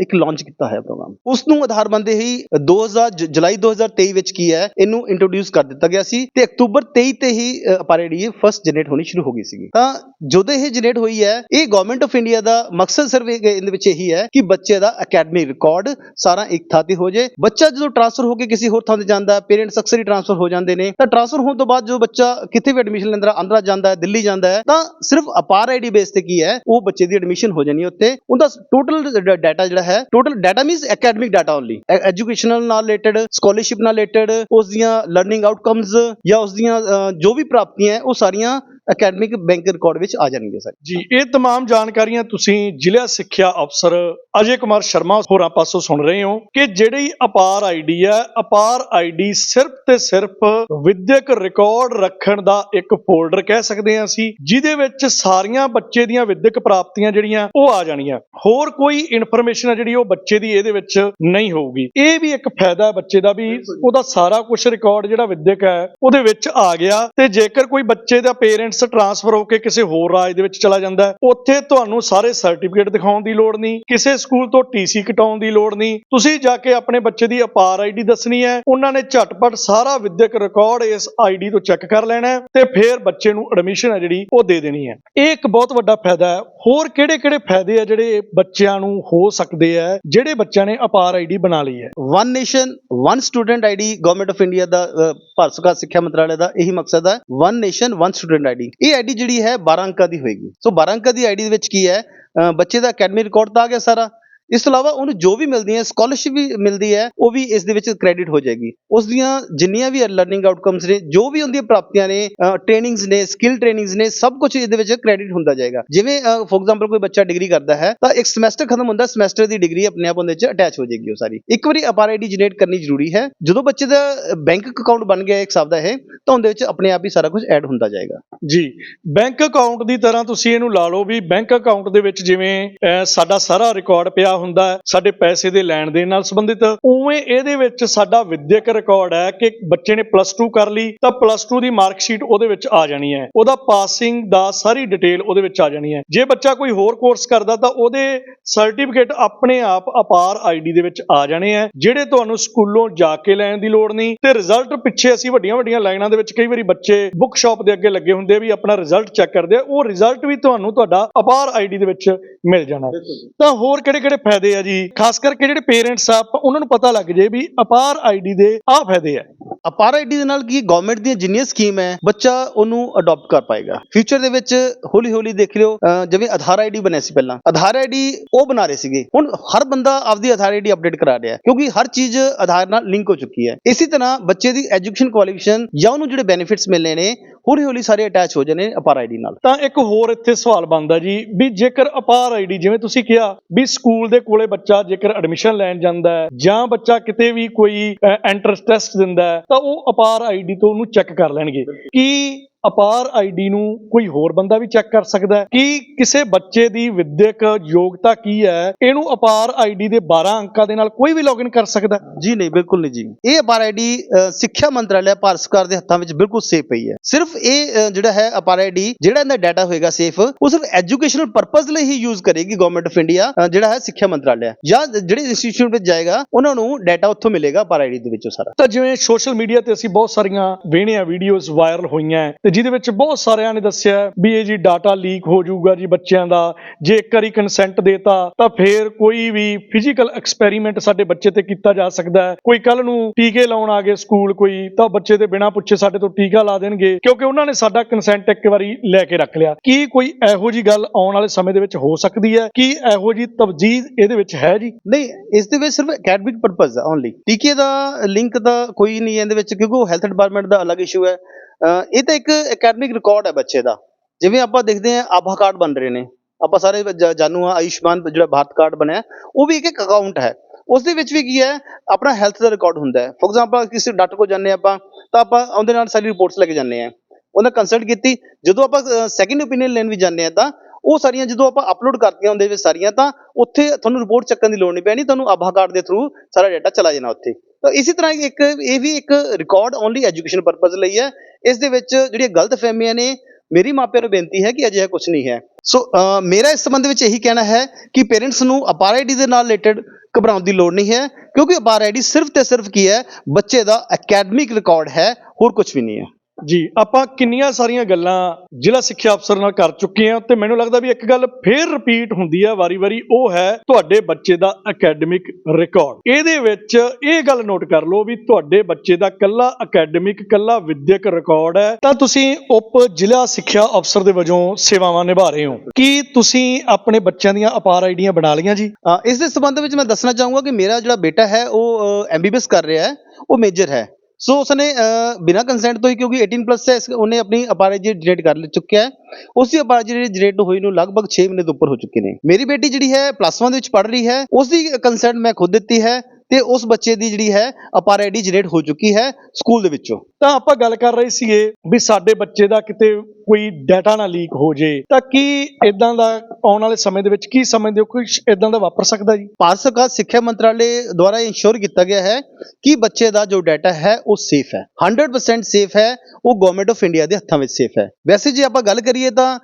ਇੱਕ ਲਾਂਚ ਕੀਤਾ ਹੈ ਪ੍ਰੋਗਰਾਮ ਉਸ ਨੂੰ ਆਧਾਰ ਬੰਦੇ ਹੀ 2000 ਜ- ਜੁਲਾਈ 2023 ਵਿੱਚ ਕੀ ਹੈ ਇਹਨੂੰ ਇੰਟਰੋਡਿਊਸ ਕਰ ਦਿੱਤਾ ਗਿਆ ਸੀ ਤੇ ਅਕਤੂਬਰ 23 ਤੇ ਹੀ ਅ, ਅਪਾਰ ਆਈਡੀ ਫਸਟ ਜਨਰੇਟ ਹੋਣੀ ਸ਼ੁਰੂ ਹੋ ਗਈ ਸੀਗੀ ਤਾਂ ਜਦੋਂ ਇਹ ਜਨਰੇਟ ਹੋਈ ਹੈ ਇਹ ਗਵਰਨਮੈਂਟ ਆਫ ਇੰਡੀਆ ਦਾ ਮਕਸਦ ਸਿਰਫ ਇਹਦੇ ਵਿੱਚ ਇਹੀ ਹੈ ਕਿ ਬੱਚੇ ਦਾ ਅਕੈਡਮਿਕ ਰਿਕਾਰਡ ਸਾਰਾ ਇੱਕ ਥਾਂ ਤੇ ਹੋ ਜਾਏ ਬੱਚਾ ਜਦੋਂ ਟ੍ਰਾਂਸਫਰ ਹੋ ਕੇ ਕਿਸੇ ਹੋਰ ਥਾਂ ਤੇ ਜਾਂਦਾ ਪੇਰੈਂਟਸ ਅਕਸਰ ਹੀ ਟ੍ਰਾਂਸਫਰ ਹੋ ਜਾਂਦੇ ਨੇ ਤਾਂ ਟ੍ਰਾਂਸਫਰ ਹੋਣ ਤੋਂ ਬਾਅਦ ਜੋ ਬੱਚਾ ਕਿਤੇ ਵੀ ਐਡਮਿਸ਼ਨ ਲੈਂਦਾ, ਆਂਧਰਾ ਜਾਂਦਾ ਹੈ, ਦਿੱਲੀ ਜਾਂਦਾ ਹੈ, ਤਾਂ ਸਿਰਫ ਅਪਾਰ ਆਈਡੀ ਬੇਸ ਤੇ ਕੀ ਹੈ, ਉਹ ਬੱਚੇ ਦੀ ਐਡਮਿਸ਼ਨ ਹੋ ਜਾਣੀ ਹੈ ਉੱਤੇ ਉਹਦਾ ਟੋਟਲ ਡਾਟਾ ਜਿਹੜਾ ਹੈ total data means academic data only educational ਨਾਲ ਰਿਲੇਟਡ ਸਕਾਲਰਸ਼ਿਪ ਨਾਲ ਰਿਲੇਟਡ ਉਸ ਦੀਆਂ ਲਰਨਿੰਗ ਆਊਟਕਮਸ ਜਾਂ ਉਸ ਦੀਆਂ ਜੋ ਵੀ ਪ੍ਰਾਪਤੀਆਂ ਹੈ, ਉਹ ਸਾਰੀਆਂ ਅਕੈਡਮਿਕ ਬੈਂਕ ਰਿਕਾਰਡ ਵਿੱਚ ਆ ਜਾਣਗੀਆਂ ਸਰ ਜੀ ਇਹ तमाम ਜਾਣਕਾਰੀਆਂ ਤੁਸੀਂ ਜ਼ਿਲ੍ਹਾ ਸਿੱਖਿਆ ਅਫਸਰ ਅਜੇ ਕੁਮਾਰ ਸ਼ਰਮਾ ਹੋਰਾਂ ਪਾਸੋਂ ਸੁਣ ਰਹੇ ਹੋ ਕਿ ਜਿਹੜੀ ਅਪਾਰ ਆਈਡੀ ਹੈ ਅਪਾਰ ਆਈਡੀ ਸਿਰਫ ਤੇ ਸਿਰਫ ਵਿਦਿਅਕ ਰਿਕਾਰਡ ਰੱਖਣ ਦਾ ਇੱਕ ਫੋਲਡਰ ਕਹਿ ਸਕਦੇ ਹਾਂ ਅਸੀਂ ਜਿਹਦੇ ਵਿੱਚ ਸਾਰੀਆਂ ਬੱਚੇ ਦੀਆਂ ਵਿਦਿਅਕ ਪ੍ਰਾਪਤੀਆਂ ਜਿਹੜੀਆਂ ਉਹ ਆ ਜਾਣੀਆਂ ਹੋਰ ਕੋਈ ਇਨਫੋਰਮੇਸ਼ਨ ਹੈ ਜਿਹੜੀ ਉਹ ਬੱਚੇ ਦੀ ਇਹਦੇ ਵਿੱਚ ਨਹੀਂ ਹੋਊਗੀ ਇਹ ਵੀ ਇੱਕ ਫਾਇਦਾ ਹੈ ਬੱਚੇ ਦਾ ਵੀ ਉਹਦਾ ਸਾਰਾ ਕੁਝ ਰਿਕਾਰਡ ਜਿਹੜਾ ਵਿਦਿਅਕ ਹੈ ਉਹਦੇ ਵਿੱਚ ਆ ਗਿਆ ਤੇ ਜੇਕਰ ਕੋਈ ਬੱਚੇ ਦਾ ਪੇਰੈਂਟਸ ਟਰਾਂਸਫਰ ਹੋ ਕੇ ਕਿਸੇ ਹੋਰ ਰਾਜ ਦੇ ਵਿੱਚ ਚਲਾ ਜਾਂਦਾ ਉੱਥੇ ਤੁਹਾਨੂੰ ਸਾਰੇ ਸਰਟੀਫਿਕੇਟ ਦਿਖਾਉਣ ਦੀ ਲੋੜ ਨਹੀਂ, ਕਿਸੇ ਸਕੂਲ ਤੋਂ ਟੀਸੀ ਕਟਾਉਣ ਦੀ ਲੋੜ ਨਹੀਂ। ਤੁਸੀਂ ਜਾ ਕੇ ਆਪਣੇ ਬੱਚੇ ਦੀ ਅਪਾਰ ਆਈਡੀ ਦੱਸਣੀ ਹੈ। ਉਹਨਾਂ ਨੇ ਝਟਪਟ ਸਾਰਾ ਵਿਦਿਅਕ ਰਿਕਾਰਡ ਇਸ ਆਈਡੀ ਤੋਂ ਚੈੱਕ ਕਰ ਲੈਣਾ ਤੇ ਫਿਰ ਬੱਚੇ ਨੂੰ ਐਡਮਿਸ਼ਨ ਹੈ ਜਿਹੜੀ ਉਹ ਦੇ ਦੇਣੀ ਹੈ। ਇਹ ਇੱਕ ਬਹੁਤ ਵੱਡਾ ਫਾਇਦਾ ਹੈ। ਹੋਰ ਕਿਹੜੇ-ਕਿਹੜੇ ਫਾਇਦੇ ਆ ਜਿਹੜੇ ਬੱਚਿਆਂ ਨੂੰ ਹੋ ਸਕਦੇ ਆ ਜਿਹੜੇ ਬੱਚਿਆਂ ਨੇ ਅਪਾਰ ਆਈਡੀ ਬਣਾ ਲਈ ਹੈ? One nation one student ID government of India ਦਾ ਭਾਰਤ ਸਰਕਾਰ ਸਿੱਖਿਆ ਮੰਤਰਾਲੇ ਦਾ ਇਹੀ ਮਕਸਦ ਹੈ। One nation one student ID ਇਹ ਆਈਡੀ ਜਿਹੜੀ ਹੈ 12 ਅੰਕਾਂ ਦੀ ਹੋਏਗੀ। ਸੋ 12 ਅੰਕਾਂ ਦੀ ਆਈਡੀ ਦੇ ਵਿੱਚ ਕੀ ਹੈ? ਅ, ਬੱਚੇ ਦਾ ਅਕੈਡਮਿਕ ਰਿਕਾਰਡ ਤਾਂ ਆ ਗਿਆ ਸਾਰਾ। ਇਸ ਤੋਂ ਇਲਾਵਾ ਉਹਨੂੰ ਜੋ ਵੀ ਮਿਲਦੀ ਹੈ ਸਕਾਲਰਸ਼ਿਪ ਵੀ ਮਿਲਦੀ ਹੈ, ਉਹ ਵੀ ਇਸ ਦੇ ਵਿੱਚ ਕ੍ਰੈਡਿਟ ਹੋ ਜਾਏਗੀ। ਉਸ ਦੀਆਂ ਜਿੰਨੀਆਂ ਵੀ ਲਰਨਿੰਗ ਆਊਟਕਮਸ ਨੇ, ਜੋ ਵੀ ਉਹਦੀਆਂ ਪ੍ਰਾਪਤੀਆਂ ਨੇ ਟ੍ਰੇਨਿੰਗਸ ਨੇ ਸਕਿੱਲ ਟ੍ਰੇਨਿੰਗਸ ਨੇ, ਸਭ ਕੁਝ ਇਹਦੇ ਵਿੱਚ ਕ੍ਰੈਡਿਟ ਹੁੰਦਾ ਜਾਏਗਾ। ਜਿਵੇਂ ਫੋਰ ਐਗਜ਼ਾਮਪਲ ਕੋਈ ਬੱਚਾ ਡਿਗਰੀ ਕਰਦਾ ਹੈ, ਤਾਂ ਇੱਕ ਸਮੈਸਟਰ ਖਤਮ ਹੁੰਦਾ ਸਮੈਸਟਰ ਦੀ ਡਿਗਰੀ ਆਪਣੇ ਆਪ ਉਹਦੇ ਵਿੱਚ ਅਟੈਚ ਹੋ ਜਾਏਗੀ ਉਹ ਸਾਰੀ। ਇੱਕ ਵਾਰੀ ਅਪਾਰ ਆਈਡੀ ਜਨਰੇਟ ਕਰਨੀ ਜ਼ਰੂਰੀ ਹੈ। ਜਦੋਂ ਬੱਚੇ ਦਾ ਬੈਂਕ ਅਕਾਊਂਟ ਬਣ ਗਿਆ, ਇੱਕ ਹਿਸਾਬ ਦਾ ਇਹ, ਤਾਂ ਉਹਦੇ ਵਿੱਚ ਆਪਣੇ ਆਪ ਹੀ ਸਾਰਾ ਕੁਝ ਐਡ ਹੁੰਦਾ ਜਾਏਗਾ। ਜੀ ਬੈਂਕ ਅਕਾਊਂਟ ਦੀ ਤਰ੍ਹਾਂ ਤੁਸੀਂ ਇਹਨੂੰ ਲਾ ਲਓ ਵੀ ਬੈਂਕ ਅਕਾਊਂਟ ਦੇ ਵਿੱਚ ਜਿਵੇਂ ਸਾਡਾ ਸਾਰਾ ਰਿਕਾਰਡ ਪਿਆ ਹੁੰਦਾ ਹੈ, ਸਾਡੇ ਪੈਸੇ ਦੇ ਲੈਣ ਦੇਣ ਨਾਲ ਸੰਬੰਧਿਤ। ਉਵੇਂ ਇਹਦੇ ਵਿੱਚ ਸਾਡਾ ਵਿਦਿਅਕ ਰਿਕਾਰਡ ਹੈ ਕਿ ਬੱਚੇ ਨੇ ਪਲੱਸ 2 ਕਰ ਲਈ ਤਾਂ ਪਲੱਸ 2 ਦੀ ਮਾਰਕ ਸ਼ੀਟ ਉਹਦੇ ਵਿੱਚ ਆ ਜਾਣੀ ਹੈ। ਉਹਦਾ ਪਾਸਿੰਗ ਦਾ ਸਾਰੀ ਡਿਟੇਲ ਉਹਦੇ ਵਿੱਚ ਆ ਜਾਣੀ ਹੈ। ਜੇ ਬੱਚਾ ਕੋਈ ਹੋਰ ਕੋਰਸ ਕਰਦਾ ਤਾਂ ਉਹਦੇ ਸਰਟੀਫਿਕੇਟ ਆਪਣੇ ਆਪ ਅਪਾਰ ਆਈਡੀ ਦੇ ਵਿੱਚ ਆ ਜਾਣੇ ਆ ਜਿਹੜੇ ਤੁਹਾਨੂੰ ਸਕੂਲੋਂ ਜਾ ਕੇ ਲੈਣ ਦੀ ਲੋੜ ਨਹੀਂ। ਤੇ ਰਿਜ਼ਲਟ ਪਿੱਛੇ ਅਸੀਂ ਵੱਡੀਆਂ ਵੱਡੀਆਂ ਲਾਈਨਾਂ ਦੇ ਵਿੱਚ ਕਈ ਵਾਰੀ ਬੱਚੇ ਬੁੱਕ ਸ਼ਾਪ ਦੇ ਅੱਗੇ ਲੱਗੇ ਹੁੰਦੇ ਆ ਵੀ ਆਪਣਾ ਰਿਜ਼ਲਟ ਚੈੱਕ ਕਰਦੇ ਆ ਉਹ ਰਿਜ਼ਲਟ ਵੀ ਤੁਹਾਨੂੰ ਤੁਹਾਡਾ ਅਪਾਰ ਆਈਡੀ ਦੇ ਵਿੱਚ ਮਿਲ ਜਾਣਾ। ਤਾਂ ਹੋਰ ਕਿਹੜੇ ਕਿਹੜੇ ਫਾਇਦੇ ਆ ਜੀ। ਖਾਸ ਕਰਕੇ ਜਿਹੜੇ ਪੇਰੈਂਟਸ ਆ ਉਹਨਾਂ ਨੂੰ ਪਤਾ ਲੱਗ ਜੇ ਵੀ ਅਪਾਰ ਆਈਡੀ ਦੇ ਆਹ ਫਾਇਦੇ ਆ। ਅਪਾਰ ਆਈਡੀ ਦੇ ਨਾਲ ਕੀ ਗਵਰਨਮੈਂਟ ਦੀਆਂ ਜਿੰਨੀਆਂ ਸਕੀਮ ਹੈ, ਬੱਚਾ ਉਹਨੂੰ ਅਡਾਪਟ ਕਰ ਪਾਏਗਾ। ਫਿਊਚਰ ਦੇ ਵਿੱਚ ਹੌਲੀ ਹੌਲੀ ਦੇਖ ਲਿਓ ਜਿਵੇਂ ਆਧਾਰ ਆਈਡੀ ਬਣਿਆ ਸੀ ਪਹਿਲਾਂ। ਆਧਾਰ ਆਈਡੀ ਉਹ ਬਣਾ ਰਹੇ ਸੀਗੇ। ਹੁਣ ਹਰ ਬੰਦਾ ਆਪਦੀ ਆਧਾਰ ਆਈਡੀ ਅਪਡੇਟ ਕਰਾ ਰਿਹਾ ਕਿਉਂਕਿ ਹਰ ਚੀਜ਼ ਆਧਾਰ ਨਾਲ ਲਿੰਕ ਹੋ ਚੁੱਕੀ ਹੈ। ਇਸੇ ਤਰ੍ਹਾਂ ਬੱਚੇ ਦੀ ਐਜੂਕੇਸ਼ਨ ਕੁਆਲੀਫਿਕੇਸ਼ਨ ਜਾਂ ਉਹਨੂੰ ਜਿਹੜੇ ਬੈਨੀਫਿਟਸ ਮਿਲਨੇ ਨੇ ਹੌਲੀ ਹੌਲੀ ਸਾਰੇ ਅਟੈਚ ਹੋ ਜਾਣੇ ਅਪਾਰ ਆਈਡੀ ਨਾਲ। ਤਾਂ ਇੱਕ ਹੋਰ ਇੱਥੇ ਸਵਾਲ ਬਣਦਾ ਜੀ, ਵੀ ਜੇਕਰ ਅਪਾਰ ਆਈਡੀ ਜਿਵੇਂ ਤੁਸੀਂ ਕਿਹਾ, ਵੀ ਸਕੂਲ ਦੇ ਕੋਲੇ ਬੱਚਾ ਜੇਕਰ ਐਡਮਿਸ਼ਨ ਲੈਣ ਜਾਂਦਾ ਹੈ, ਜਾਂ ਬੱਚਾ ਕਿਤੇ ਵੀ ਕੋਈ ਐਂਟਰੈਂਸ ਟੈਸਟ ਦਿੰਦਾ ਹੈ, ਤਾਂ ਉਹ ਅਪਾਰ ਆਈਡੀ ਤੋਂ ਉਹਨੂੰ ਚੈੱਕ ਕਰ ਲੈਣਗੇ। ਕੀ ਅਪਾਰ ਆਈਡੀ ਨੂੰ ਕੋਈ ਹੋਰ ਬੰਦਾ ਵੀ ਚੈੱਕ ਕਰ ਸਕਦਾ ਹੈ। ਕਿ ਕਿਸੇ ਬੱਚੇ ਦੀ ਵਿਦਿਅਕ ਯੋਗਤਾ ਕੀ ਹੈ? ਇਹਨੂੰ ਅਪਾਰ ਆਈਡੀ ਦੇ 12 ਅੰਕਾਂ ਦੇ ਨਾਲ ਕੋਈ ਵੀ ਲੌਗਇਨ ਕਰ ਸਕਦਾ? ਜੀ ਨਹੀਂ ਬਿਲਕੁਲ ਨਹੀਂ ਜੀ। ਇਹ ਅਪਾਰ ਆਈਡੀ ਸਿੱਖਿਆ ਮੰਤਰਾਲਾ ਭਾਰਤ ਸਰਕਾਰ ਦੇ ਹੱਥਾਂ ਵਿੱਚ ਬਿਲਕੁਲ ਸੇਫ ਪਈ ਹੈ। ਸਿਰਫ ਇਹ ਜਿਹੜਾ ਹੈ ਅਪਾਰ ਆਈਡੀ ਜਿਹੜਾ ਇਹਦਾ ਡਾਟਾ ਹੋਏਗਾ ਸੇਫ ਉਹ ਸਿਰਫ ਐਜੂਕੇਸ਼ਨਲ ਪਰਪਸ ਲਈ ਹੀ ਯੂਜ਼ ਕਰੇਗੀ ਗਵਰਨਮੈਂਟ ਆਫ ਇੰਡੀਆ ਜਿਹੜਾ ਹੈ ਸਿੱਖਿਆ ਮੰਤਰਾਲਾ ਜਾਂ ਜਿਹੜੇ ਇੰਸਟੀਚਿਊਟ ਵਿੱਚ ਜਾਏਗਾ ਉਹਨਾਂ ਨੂੰ ਡਾਟਾ ਉੱਥੋਂ ਮਿਲੇਗਾ ਅਪਾਰ ਆਈਡੀ ਦੇ ਵਿੱਚੋਂ ਸਾਰਾ। ਤਾਂ ਜਿਵੇਂ ਸੋਸ਼ਲ ਮੀਡੀਆ ਤੇ ਅਸੀਂ ਬਹੁਤ ਸਾਰੀਆਂ ਵੇਣੀਆਂ ਵੀਡੀਓਜ਼ ਵਾਇਰਲ ਹੋਈਆਂ ਤੇ ਜਿਹਦੇ ਵਿੱਚ ਬਹੁਤ ਸਾਰਿਆਂ ਨੇ ਦੱਸਿਆ ਵੀ ਇਹ ਜੀ ਡਾਟਾ ਲੀਕ ਹੋ ਜਾਊਗਾ ਜੀ ਬੱਚਿਆਂ ਦਾ। ਜੇ ਇੱਕ ਵਾਰੀ ਕੰਸੈਂਟ ਦੇਤਾ, ਤਾਂ ਫੇਰ ਕੋਈ ਵੀ ਫਿਜ਼ੀਕਲ ਐਕਸਪੈਰੀਮੈਂਟ ਸਾਡੇ ਬੱਚੇ ਤੇ ਕੀਤਾ ਜਾ ਸਕਦਾ ਹੈ। ਕੋਈ ਕੱਲ ਨੂੰ ਟੀਕੇ ਲਾਉਣ ਆ ਗਏ ਸਕੂਲ ਕੋਈ, ਤਾਂ ਬੱਚੇ ਦੇ ਬਿਨਾਂ ਪੁੱਛੇ ਸਾਡੇ ਤੋਂ ਟੀਕਾ ਲਾ ਦੇਣਗੇ, ਕਿਉਂਕਿ ਉਹਨਾਂ ਨੇ ਸਾਡਾ ਕੰਸੈਂਟ ਇੱਕ ਵਾਰੀ ਲੈ ਕੇ ਰੱਖ ਲਿਆ। ਕੀ ਕੋਈ ਇਹੋ ਜੀ ਗੱਲ ਆਉਣ ਵਾਲੇ ਸਮੇਂ ਦੇ ਵਿੱਚ ਹੋ ਸਕਦੀ ਹੈ? ਕੀ ਇਹੋ ਜੀ ਤਵਜੀਹ ਇਹਦੇ ਵਿੱਚ ਹੈ ਜੀ? ਨਹੀਂ, ਇਸ ਦੇ ਵਿੱਚ ਸਿਰਫ ਅਕੈਡਮਿਕ ਪਰਪਸ ਹੈ ਓਨਲੀ ਟੀਕੇ ਦਾ ਲਿੰਕ ਤਾਂ ਕੋਈ ਨਹੀਂ ਇਹਦੇ ਵਿੱਚ, ਕਿਉਂਕਿ ਉਹ ਹੈਲਥ ਡਿਪਾਰਟਮੈਂਟ ਦਾ ਅਲੱਗ ਇਸ਼ੂ ਹੈ। ਇਹ ਤਾਂ ਇੱਕ ਅਕੈਡਮਿਕ ਰਿਕਾਰਡ ਹੈ ਬੱਚੇ ਦਾ। ਜਿਵੇਂ ਆਪਾਂ ਦੇਖਦੇ ਹਾਂ, ਆਭਾ ਕਾਰਡ ਬਣ ਰਹੇ ਨੇ। ਆਪਾਂ ਸਾਰੇ ਜਾਣੂ ਆ ਆਯੁਸ਼ਮਾਨ ਜਿਹੜਾ ਭਾਰਤ ਕਾਰਡ ਬਣਿਆ, ਉਹ ਵੀ ਇੱਕ ਇੱਕ ਅਕਾਊਂਟ ਹੈ। ਉਸ ਦੇ ਵਿੱਚ ਵੀ ਕੀ ਹੈ, ਆਪਣਾ ਹੈਲਥ ਦਾ ਰਿਕਾਰਡ ਹੁੰਦਾ ਹੈ। ਫੋਰ ਐਗਜ਼ਾਮਪਲ ਕਿਸੇ ਡਾਕਟਰ ਕੋਲ ਜਾਂਦੇ ਹਾਂ ਆਪਾਂ, ਤਾਂ ਆਪਾਂ ਉਹਦੇ ਨਾਲ ਸਾਰੀ ਰਿਪੋਰਟਸ ਲੈ ਕੇ ਜਾਂਦੇ ਆ ਉਹਨਾਂ ਕੰਸਲਟ ਕੀਤੀ। ਜਦੋਂ ਆਪਾਂ ਸੈਕਿੰਡ ਓਪੀਨੀਅਨ ਲੈਣ ਵੀ ਜਾਂਦੇ ਆ ਤਾਂ, ਉਹ ਸਾਰੀਆਂ ਜਦੋਂ ਆਪਾਂ ਅਪਲੋਡ ਕਰਤੀਆਂ ਉਹਦੇ ਵਿੱਚ ਸਾਰੀਆਂ, ਤਾਂ ਉੱਥੇ ਤੁਹਾਨੂੰ ਰਿਪੋਰਟ ਚੱਕਣ ਦੀ ਲੋੜ ਨਹੀਂ ਪੈਣੀ। ਤੁਹਾਨੂੰ ਆਭਾ ਕਾਰਡ ਦੇ ਥਰੂ ਸਾਰਾ ਡਾਟਾ ਚਲਾ ਜਾਣਾ ਉੱਥੇ। ਇਸੇ ਤਰ੍ਹਾਂ ਇੱਕ, ਇਹ ਵੀ ਇੱਕ ਰਿਕਾਰਡ ਓਨਲੀ ਐਜੂਕੇਸ਼ਨ ਪਰਪਸ ਲਈ ਹੈ। ਇਸ ਦੇ ਵਿੱਚ ਜਿਹੜੀਆਂ ਗਲਤ ਫਹਿਮੀਆਂ ਨੇ, ਮੇਰੀ ਮਾਪਿਆਂ ਨੂੰ ਬੇਨਤੀ ਹੈ ਕਿ ਅਜਿਹਾ ਕੁਝ ਨਹੀਂ ਹੈ। ਸੋ ਮੇਰਾ ਇਸ ਸੰਬੰਧ ਵਿੱਚ ਇਹੀ ਕਹਿਣਾ ਹੈ ਕਿ ਪੇਰੈਂਟਸ ਨੂੰ ਅਪਾਰ ਆਈਡੀ ਦੇ ਨਾਲ ਰਿਲੇਟਡ ਘਬਰਾਉਣ ਦੀ ਲੋੜ ਨਹੀਂ ਹੈ, ਕਿਉਂਕਿ ਅਪਾਰ ਆਈਡੀ ਸਿਰਫ ਤੇ ਸਿਰਫ ਕੀ ਹੈ? ਬੱਚੇ ਦਾ ਅਕੈਡਮਿਕ ਰਿਕਾਰਡ ਹੈ, ਹੋਰ ਕੁਝ ਵੀ ਨਹੀਂ ਹੈ। ਜੀ, ਆਪਾਂ ਕਿੰਨੀਆਂ ਸਾਰੀਆਂ ਗੱਲਾਂ ਜ਼ਿਲ੍ਹਾ ਸਿੱਖਿਆ ਅਫਸਰ ਨਾਲ ਕਰ ਚੁੱਕੇ ਹਾਂ ਤੇ ਮੈਨੂੰ ਲੱਗਦਾ ਵੀ ਇੱਕ ਗੱਲ ਫੇਰ ਰਿਪੀਟ ਹੁੰਦੀ ਹੈ ਵਾਰੀ-ਵਾਰੀ ਉਹ ਹੈ ਤੁਹਾਡੇ ਬੱਚੇ ਦਾ ਅਕੈਡਮਿਕ ਰਿਕਾਰਡ ਇਹਦੇ ਵਿੱਚ ਇਹ ਗੱਲ ਨੋਟ ਕਰ ਲਓ ਵੀ ਤੁਹਾਡੇ ਬੱਚੇ ਦਾ ਕੱਲਾ ਅਕੈਡਮਿਕ ਕੱਲਾ ਵਿਦਿਅਕ ਰਿਕਾਰਡ ਹੈ, ਤਾਂ ਤੁਸੀਂ ਉਪ ਜ਼ਿਲ੍ਹਾ ਸਿੱਖਿਆ ਅਫਸਰ ਦੇ ਵਜੋਂ ਸੇਵਾਵਾਂ ਨਿਭਾ ਰਹੇ ਹੋ। ਕੀ ਤੁਸੀਂ ਆਪਣੇ ਬੱਚਿਆਂ ਦੀਆਂ ਅਪਾਰ ਆਈਡੀਆਂ ਬਣਾ ਲਈਆਂ ਜੀ? ਇਸ ਦੇ ਸੰਬੰਧ ਵਿੱਚ ਮੈਂ ਦੱਸਣਾ ਚਾਹੂੰਗਾ ਕਿ ਮੇਰਾ ਜਿਹੜਾ ਬੇਟਾ ਹੈ, ਉਹ ਐਮਬੀਬੀਐਸ ਕਰ ਰਿਹਾ ਹੈ, ਉਹ ਮੇਜਰ ਹੈ। ਸੋ ਉਸਨੇ ਅ, ਬਿਨਾਂ ਕੰਸੈਂਟ ਤੋਂ ਹੀ ਕਿਉਂਕਿ 18 ਪਲੱਸ ਹੈ ਇਸ- ਉਹਨੇ ਆਪਣੀ ਅਪਾਰਜ ਜਨਰੇਟ ਕਰ ਚੁੱਕਿਆ ਹੈ। ਉਸ ਦੀ ਜਿਹੜੀ ਜਨਰੇਟ ਹੋਈ ਨੂੰ ਲਗਭਗ 6 ਮਹੀਨੇ ਤੋਂ ਉੱਪਰ ਹੋ ਚੁੱਕੇ ਨੇ। ਮੇਰੀ ਬੇਟੀ ਜਿਹੜੀ ਹੈ ਪਲੱਸ 1 ਦੇ ਵਿੱਚ ਪੜ੍ਹ ਰਹੀ ਹੈ ਉਸ ਦੀ ਕੰਸੈਂਟ ਮੈਂ ਖੁਦ ਦਿੱਤੀ ਹੈ। ਤੇ ਉਸ ਬੱਚੇ ਦੀ ਜਿਹੜੀ ਹੈ ਅਪਾਰ ਅਪਾਰੇਡੀ ਜਨਰੇਟ ਹੋ ਚੁੱਕੀ ਹੈ ਸਕੂਲ ਦੇ ਵਿੱਚੋਂ। ਤਾਂ ਆਪਾਂ ਗੱਲ ਕਰ ਰਹੇ ਸੀਗੇ ਵੀ ਸਾਡੇ ਬੱਚੇ ਦਾ ਕਿਤੇ ਕੋਈ ਡਾਟਾ ਨਾ ਲੀਕ ਹੋ ਜੇ, ਤਾਂ ਕੀ ਇਦਾਂ ਦਾ ਆਉਣ ਵਾਲੇ ਸਮੇਂ ਦੇ ਵਿੱਚ ਕੀ ਸਮਝਦੇ ਹੋ? ਕੁਝ ਇਦਾਂ ਦਾ ਵਾਪਰ ਸਕਦਾ ਜੀ? ਭਾਰਤ ਸਰਕਾਰ ਸਿੱਖਿਆ ਮੰਤਰਾਲੇ ਦੁਆਰਾ ਇੰਸ਼ੋਰ ਕੀਤਾ ਗਿਆ ਹੈ ਕਿ ਬੱਚੇ ਦਾ ਜੋ ਡਾਟਾ ਹੈ, ਉਹ ਸੇਫ ਹੈ। 100% ਸੇਫ ਹੈ, ਉਹ ਗਵਰਨਮੈਂਟ ਆਫ ਇੰਡੀਆ ਦੇ ਹੱਥਾਂ ਵਿੱਚ ਸੇਫ ਹੈ। ਵੈਸੇ ਜੇ ਆਪਾਂ ਗੱਲ ਕਰੀਏ ਤਾਂ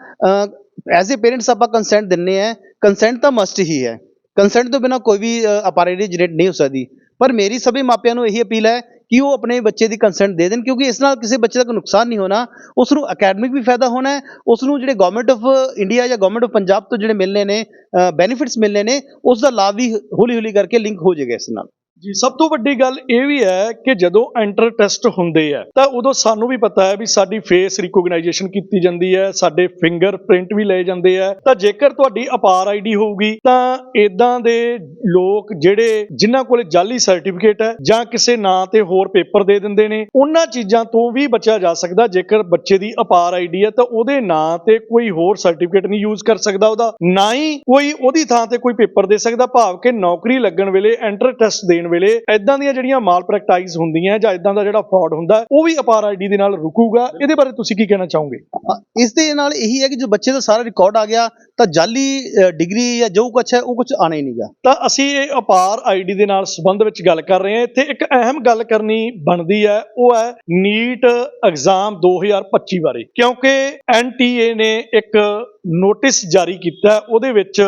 ਐਜ਼ ਅ ਪੇਰੈਂਟਸ ਆਪਾਂ ਕੰਸੈਂਟ ਦਿੰਨੇ ਆ ਕੰਸੈਂਟ ਤਾਂ ਮਸਟ ਹੀ ਹੈ। ਕੰਸੈਂਟ ਤੋਂ ਬਿਨਾ ਕੋਈ ਵੀ ਅਪਾਰੇਟੀ ਜਨਰੇਟ ਨਹੀਂ ਹੋ ਸਕਦੀ। ਪਰ ਮੇਰੀ ਸਭੇ ਮਾਪਿਆਂ ਨੂੰ ਇਹੀ ਅਪੀਲ ਹੈ ਕਿ ਉਹ ਆਪਣੇ ਬੱਚੇ ਦੀ ਕੰਸੈਂਟ ਦੇ ਦੇਣ, ਕਿਉਂਕਿ ਇਸ ਨਾਲ ਕਿਸੇ ਬੱਚੇ ਦਾ ਕੋਈ ਨੁਕਸਾਨ ਨਹੀਂ ਹੋਣਾ। ਉਸ ਨੂੰ ਅਕੈਡਮਿਕ ਵੀ ਫਾਇਦਾ ਹੋਣਾ ਹੈ, ਉਸ ਨੂੰ ਜਿਹੜੇ ਗਵਰਨਮੈਂਟ ਆਫ ਇੰਡੀਆ ਜਾਂ ਗਵਰਨਮੈਂਟ ਆਫ ਪੰਜਾਬ ਤੋਂ ਜਿਹੜੇ ਮਿਲਨੇ ਨੇ ਬੈਨੀਫਿਟਸ ਮਿਲਨੇ ਨੇ, ਉਸ ਦਾ ਲਾਭ ਵੀ ਹੌਲੀ ਹੌਲੀ ਕਰਕੇ ਲਿੰਕ ਹੋ ਜਾਏਗਾ ਇਸ ਨਾਲ। ਜੀ, ਸਭ ਤੋਂ ਵੱਡੀ ਗੱਲ ਇਹ ਵੀ ਹੈ ਕਿ ਜਦੋਂ ਐਂਟਰ ਟੈਸਟ ਹੁੰਦੇ ਆ, ਤਾਂ ਉਦੋਂ ਸਾਨੂੰ ਵੀ ਪਤਾ ਹੈ ਵੀ ਸਾਡੀ ਫੇਸ ਰਿਕੋਗਨਾਈਜੇਸ਼ਨ ਕੀਤੀ ਜਾਂਦੀ ਹੈ, ਸਾਡੇ ਫਿੰਗਰ ਪ੍ਰਿੰਟ ਵੀ ਲਏ ਜਾਂਦੇ ਆ। ਤਾਂ ਜੇਕਰ ਤੁਹਾਡੀ ਅਪਾਰ ਆਈਡੀ ਹੋਊਗੀ, ਤਾਂ ਇਦਾਂ ਦੇ ਲੋਕ ਜਿਹੜੇ ਜਿਨ੍ਹਾਂ ਕੋਲੇ ਜਾਲੀ ਸਰਟੀਫਿਕੇਟ ਹੈ ਜਾਂ ਕਿਸੇ ਨਾਂ ਤੇ ਹੋਰ ਪੇਪਰ ਦੇ ਦਿੰਦੇ ਨੇ, ਉਹਨਾਂ ਚੀਜ਼ਾਂ ਤੋਂ ਵੀ ਬਚਿਆ ਜਾ ਸਕਦਾ। ਜੇਕਰ ਬੱਚੇ ਦੀ ਅਪਾਰ ਆਈਡੀ ਹੈ, ਤਾਂ ਉਹਦੇ ਨਾਂ ਤੇ ਕੋਈ ਹੋਰ ਸਰਟੀਫਿਕੇਟ ਨਹੀਂ ਯੂਜ਼ ਕਰ ਸਕਦਾ ਉਹਦਾ, ਨਾ ਹੀ ਕੋਈ ਉਹਦੀ ਥਾਂ ਤੇ ਕੋਈ ਪੇਪਰ ਦੇ ਸਕਦਾ। ਭਾਵ ਕਿ ਨੌਕਰੀ ਲੱਗਣ ਵੇਲੇ ਐਂਟਰ ਟੈਸਟ ਦੇਣ ਵੇਲੇ ਐਦਾਂ ਦੀਆਂ ਜਿਹੜੀਆਂ ਮਾਲ ਪ੍ਰੈਕਟਾਈਜ਼ ਹੁੰਦੀਆਂ ਜਾਂ ਐਦਾਂ ਦਾ ਜਿਹੜਾ ਫਰਾਡ ਹੁੰਦਾ ਉਹ ਵੀ ਅਪਾਰ ਆਈਡੀ ਦੇ ਨਾਲ ਰੁਕੂਗਾ। ਇਹਦੇ ਬਾਰੇ ਤੁਸੀਂ ਕੀ ਕਹਿਣਾ ਚਾਹੋਗੇ? ਇਸ ਦੇ ਨਾਲ ਇਹੀ ਹੈ ਕਿ ਜੋ ਬੱਚੇ ਦਾ ਸਾਰਾ ਰਿਕਾਰਡ ਆ ਗਿਆ ਤਾਂ ਜਾਲੀ ਡਿਗਰੀ ਜਾਂ ਜੋ ਕੁਝ ਹੈ ਉਹ ਕੁਝ ਆਣਾ ਹੀ ਨਹੀਂਗਾ ਤਾਂ ਅਸੀਂ ਇਹ ਅਪਾਰ ਆਈਡੀ ਦੇ ਨਾਲ ਸੰਬੰਧ ਵਿੱਚ ਗੱਲ ਕਰ ਰਹੇ ਹਾਂ। ਇੱਥੇ ਇੱਕ ਅਹਿਮ ਗੱਲ ਕਰਨੀ ਬਣਦੀ ਹੈ ਉਹ ਹੈ ਨੀਟ ਐਗਜ਼ਾਮ 2025 ਬਾਰੇ। ਕਿਉਂਕਿ ਐਨਟੀਏ ਨੇ ਇੱਕ ਨੋਟਿਸ ਜਾਰੀ ਕੀਤਾ ਉਹਦੇ ਵਿੱਚ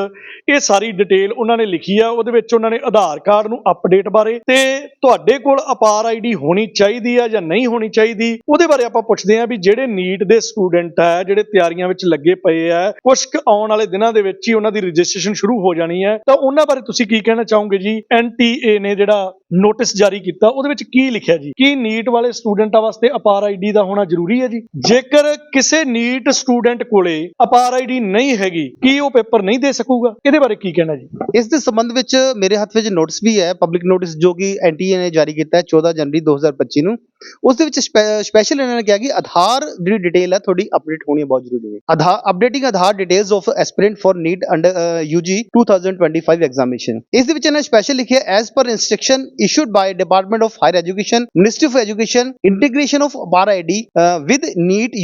ਇਹ ਸਾਰੀ ਡਿਟੇਲ ਉਹਨਾਂ ਨੇ ਲਿਖੀ ਆ, ਉਹਦੇ ਵਿੱਚ ਉਹਨਾਂ ਨੇ ਆਧਾਰ ਕਾਰਡ ਨੂੰ ਅਪਡੇਟ ਬਾਰੇ ਤੇ ਤੁਹਾਡੇ ਕੋਲ ਅਪਾਰ ਆਈਡੀ ਹੋਣੀ ਚਾਹੀਦੀ ਆ ਜਾਂ ਨਹੀਂ ਹੋਣੀ ਚਾਹੀਦੀ, ਉਹਦੇ ਬਾਰੇ ਆਪਾਂ ਪੁੱਛਦੇ ਹਾਂ ਵੀ ਜਿਹੜੇ ਨੀਟ ਦੇ ਸਟੂਡੈਂਟ ਆ, ਜਿਹੜੇ ਤਿਆਰੀਆਂ ਵਿੱਚ ਲੱਗੇ ਪਏ ਆ ਕੁਝ ਕੁ ਆਉਣ ਵਾਲੇ ਦਿਨਾਂ ਦੇ ਵਿੱਚ ਹੀ ਉਹਨਾਂ ਦੀ ਰਜਿਸਟ੍ਰੇਸ਼ਨ ਸ਼ੁਰੂ ਹੋ ਜਾਣੀ ਹੈ, ਤਾਂ ਉਹਨਾਂ ਬਾਰੇ ਤੁਸੀਂ ਕੀ ਕਹਿਣਾ ਚਾਹੋਗੇ ਜੀ? ਐਨਟੀਏ ਨੇ ਜਿਹੜਾ ਨੋਟਿਸ ਜਾਰੀ ਕੀਤਾ, ਉਹਦੇ ਵਿੱਚ ਕੀ ਲਿਖਿਆ ਜੀ? ਕੀ ਨੀਟ ਵਾਲੇ ਸਟੂਡੈਂਟਾਂ ਵਾਸਤੇ ਅਪਾਰ ਆਈਡੀ ਦਾ ਹੋਣਾ ਜ਼ਰੂਰੀ ਹੈ ਜੀ? ਜੇਕਰ ਕਿਸੇ ਨੀਟ ਸਟੂਡੈਂਟ ਕੋਲੇ ਅਪਾਰ ਆਈਡੀ ਨਹੀਂ ਹੈਗੀ, ਕੀ ਉਹ ਪੇਪਰ ਨਹੀਂ ਦੇ ਸਕੂਗਾ? ਇਹਦੇ ਬਾਰੇ ਕੀ ਕਹਿਣਾ ਜੀ? ਇਸ ਦੇ ਸੰਬੰਧ ਵਿੱਚ ਮੇਰੇ ਹੱਥ ਵਿੱਚ ਨੋਟਿਸ ਵੀ ਹੈ ਪਬਲਿਕ ਨੋਟਿਸ ਜੋ ਕਿ ਐਨਟੀਏ ਨੇ ਜਾਰੀ ਕੀਤਾ ਹੈ 14 ਜਨਵਰੀ 2025 ਨੂੰ। ਉਸ ਦੇ ਵਿੱਚ ਸਪੈਸ਼ਲ ਇਹਨਾਂ ਨੇ ਕਿਹਾ ਕਿ ਆਧਾਰ ਜਿਹੜੀ ਡਿਟੇਲ ਹੈ ਤੁਹਾਡੀ ਅਪਡੇਟ ਹੋਣੀ ਬਹੁਤ ਜ਼ਰੂਰੀ ਹੈ। Aadhaar updating Aadhaar details of aspirant for NEET under UG 2025 examination ਇਸ ਦੇ ਵਿੱਚ ਇਹਨਾਂ ਸਪੈਸ਼ਲ ਲਿਖਿਆ as per instruction issued by department of higher education ministry of Education, integration of APAR ID uh, with NEET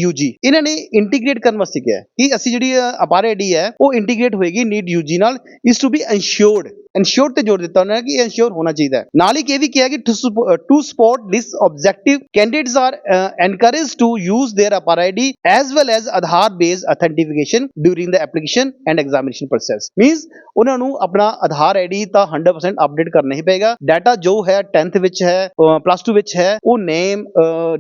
ਇਹਨਾਂ ਨੇ integrate ਕਰਨ ਵਾਸਤੇ ਕਿਹਾ ਕਿ ਅਸੀਂ ਜਿਹੜੀ APAR ID ਹੈ ਉਹ ਇੰਟੀਗ੍ਰੇਟ ਹੋਏਗੀ NEET UG ਨਾਲ। Is to be ensured ensure ਤੇ ਜ਼ੋਰ ਦਿੱਤਾ ਉਹਨਾਂ ਨੇ ਕਿ ਇਹ ਇਨਸ਼ੋਰ ਹੋਣਾ ਚਾਹੀਦਾ ਹੈ ਨਾਲ ਹੀ ਇਹ ਵੀ ਕਿਹਾ ਕਿ to support this objective candidates are encourage to use their APAAR ID as well as Aadhaar base authentication during the application and examination process means ਉਹਨਾਂ ਨੂੰ ਆਪਣਾ ਆਧਾਰ ਆਈਡੀ ਤਾਂ 100% ਅਪਡੇਟ ਕਰਨਾ ਹੀ ਪਏਗਾ ਡਾਟਾ ਜੋ ਹੈ 10th ਵਿੱਚ ਹੈ ਪਲੱਸ 2 ਵਿੱਚ ਹੈ ਉਹ name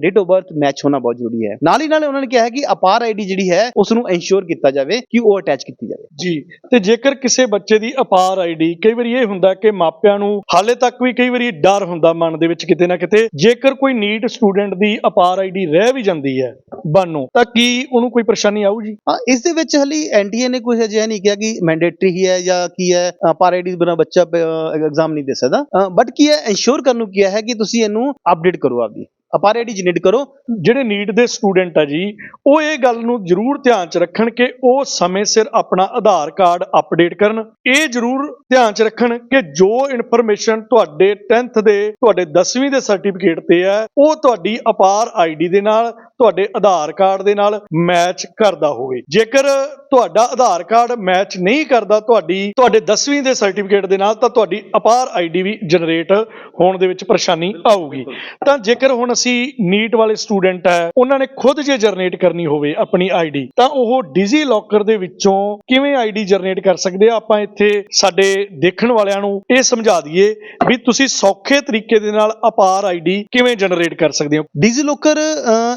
date of birth match ਹੋਣਾ ਬਹੁਤ ਜ਼ਰੂਰੀ ਹੈ ਨਾਲ ਹੀ ਨਾਲ ਉਹਨਾਂ ਨੇ ਕਿਹਾ ਹੈ ਕਿ ਅਪਾਰ ਆਈਡੀ ਜਿਹੜੀ ਹੈ ਉਸ ਨੂੰ ਇਨਸ਼ੋਰ ਕੀਤਾ ਜਾਵੇ ਕਿ ਉਹ ਅਟੈਚ ਕੀਤੀ ਜਾਵੇ ਜੀ ਤੇ ਜੇਕਰ ਕਿਸੇ ਬੱਚੇ ਦੀ ਅਪਾਰ ਆਈਡੀ ਕਈ ਵਾਰੀ ਇਹ ਹੁੰਦਾ ਕਿ ਮਾਪਿਆਂ ਨੂੰ ਹਾਲੇ ਤੱਕ ਵੀ ਕਈ ਵਾਰੀ ਡਰ ਹੁੰਦਾ ਮਨ ਦੇ ਵਿੱਚ ਕਿਤੇ ਨਾ ਕਿਤੇ, ਜੇਕਰ ਕੋਈ ਨੀਟ ਸਟੂਡੈਂਟ ਦੀ ਅਪਾਰ ਆਈਡੀ ਰਹਿ ਵੀ ਜਾਂਦੀ ਹੈ, ਬਾਨੋ, ਤਾਂ ਕੀ ਉਹਨੂੰ ਕੋਈ ਪਰੇਸ਼ਾਨੀ ਆਊ ਜੀ? ਹਾਂ, ਇਸ ਦੇ ਵਿੱਚ ਹਲੀ ਐਨਟੀਏ ਨੇ ਕੋਈ ਅਜਿਹਾ ਨਹੀਂ ਕਿਹਾ ਕਿ ਮੈਂਡੇਟਰੀ ਹੀ ਹੈ ਜਾਂ ਕੀ ਹੈ, ਅਪਾਰ ਆਈਡੀ ਬਿਨਾ ਬੱਚਾ ਐਗਜ਼ਾਮ ਨਹੀਂ ਦੇ ਸਕਦਾ। ਬਟ ਕੀ ਹੈ ਇਨਸ਼ੋਰ ਕਰਨ ਨੂੰ ਕਿਹਾ ਹੈ ਕਿ ਤੁਸੀਂ ਇਹਨੂੰ ਅਪਡੇਟ ਕਰੋ ਆਪਦੀ। ਅਪਾਰ ਆਈਡੀ ਜਨਰੇਟ ਕਰੋ। ਜਿਹੜੇ ਨੀਟ ਦੇ ਸਟੂਡੈਂਟ ਆ ਜੀ, ਉਹ ਇਹ ਗੱਲ ਨੂੰ ਜ਼ਰੂਰ ਧਿਆਨ 'ਚ ਰੱਖਣ ਕਿ ਉਹ ਸਮੇਂ ਸਿਰ ਆਪਣਾ ਆਧਾਰ ਕਾਰਡ ਅਪਡੇਟ ਕਰਨ। ਇਹ ਜ਼ਰੂਰ ਧਿਆਨ 'ਚ ਰੱਖਣ ਕਿ ਜੋ ਇਨਫੋਰਮੇਸ਼ਨ ਤੁਹਾਡੇ 10th ਦੇ, ਤੁਹਾਡੇ 10ਵੀਂ ਦੇ ਸਰਟੀਫਿਕੇਟ ਤੇ ਹੈ, ਉਹ ਤੁਹਾਡੀ ਅਪਾਰ ਆਈਡੀ ਦੇ ਨਾਲ, ਤੁਹਾਡੇ ਆਧਾਰ ਕਾਰਡ ਦੇ ਨਾਲ ਮੈਚ ਕਰਦਾ ਹੋਵੇ। ਜੇਕਰ ਤੁਹਾਡਾ ਆਧਾਰ ਕਾਰਡ ਮੈਚ ਨਹੀਂ ਕਰਦਾ ਤੁਹਾਡੀ, ਤੁਹਾਡੇ 10ਵੀਂ ਦੇ ਸਰਟੀਫਿਕੇਟ ਦੇ ਨਾਲ ਤਾਂ ਤੁਹਾਡੀ ਅਪਾਰ ਆਈਡੀ ਵੀ ਜਨਰੇਟ ਹੋਣ ਦੇ ਵਿੱਚ ਪਰੇਸ਼ਾਨੀ ਆਊਗੀ। ਤਾਂ ਜੇਕਰ ਹੁਣ ਅਸੀਂ ਨੀਟ ਵਾਲੇ ਸਟੂਡੈਂਟ ਹੈ ਉਹਨਾਂ ਨੇ ਖੁਦ ਜੇ ਜਨਰੇਟ ਕਰਨੀ ਹੋਵੇ ਆਪਣੀ ਆਈਡੀ ਤਾਂ ਉਹ ਡਿਜੀ ਲੋਕਰ ਦੇ ਵਿੱਚੋਂ ਕਿਵੇਂ ਆਈਡੀ ਜਨਰੇਟ ਕਰ ਸਕਦੇ ਆ? ਆਪਾਂ ਇੱਥੇ ਸਾਡੇ ਦੇਖਣ ਵਾਲਿਆਂ ਨੂੰ ਇਹ ਸਮਝਾ ਦਈਏ ਵੀ ਤੁਸੀਂ ਸੌਖੇ ਤਰੀਕੇ ਦੇ ਨਾਲ ਅਪਾਰ ਆਈਡੀ ਕਿਵੇਂ ਜਨਰੇਟ ਕਰ ਸਕਦੇ ਹੋ? ਡੀਜੀ ਲੋਕਰ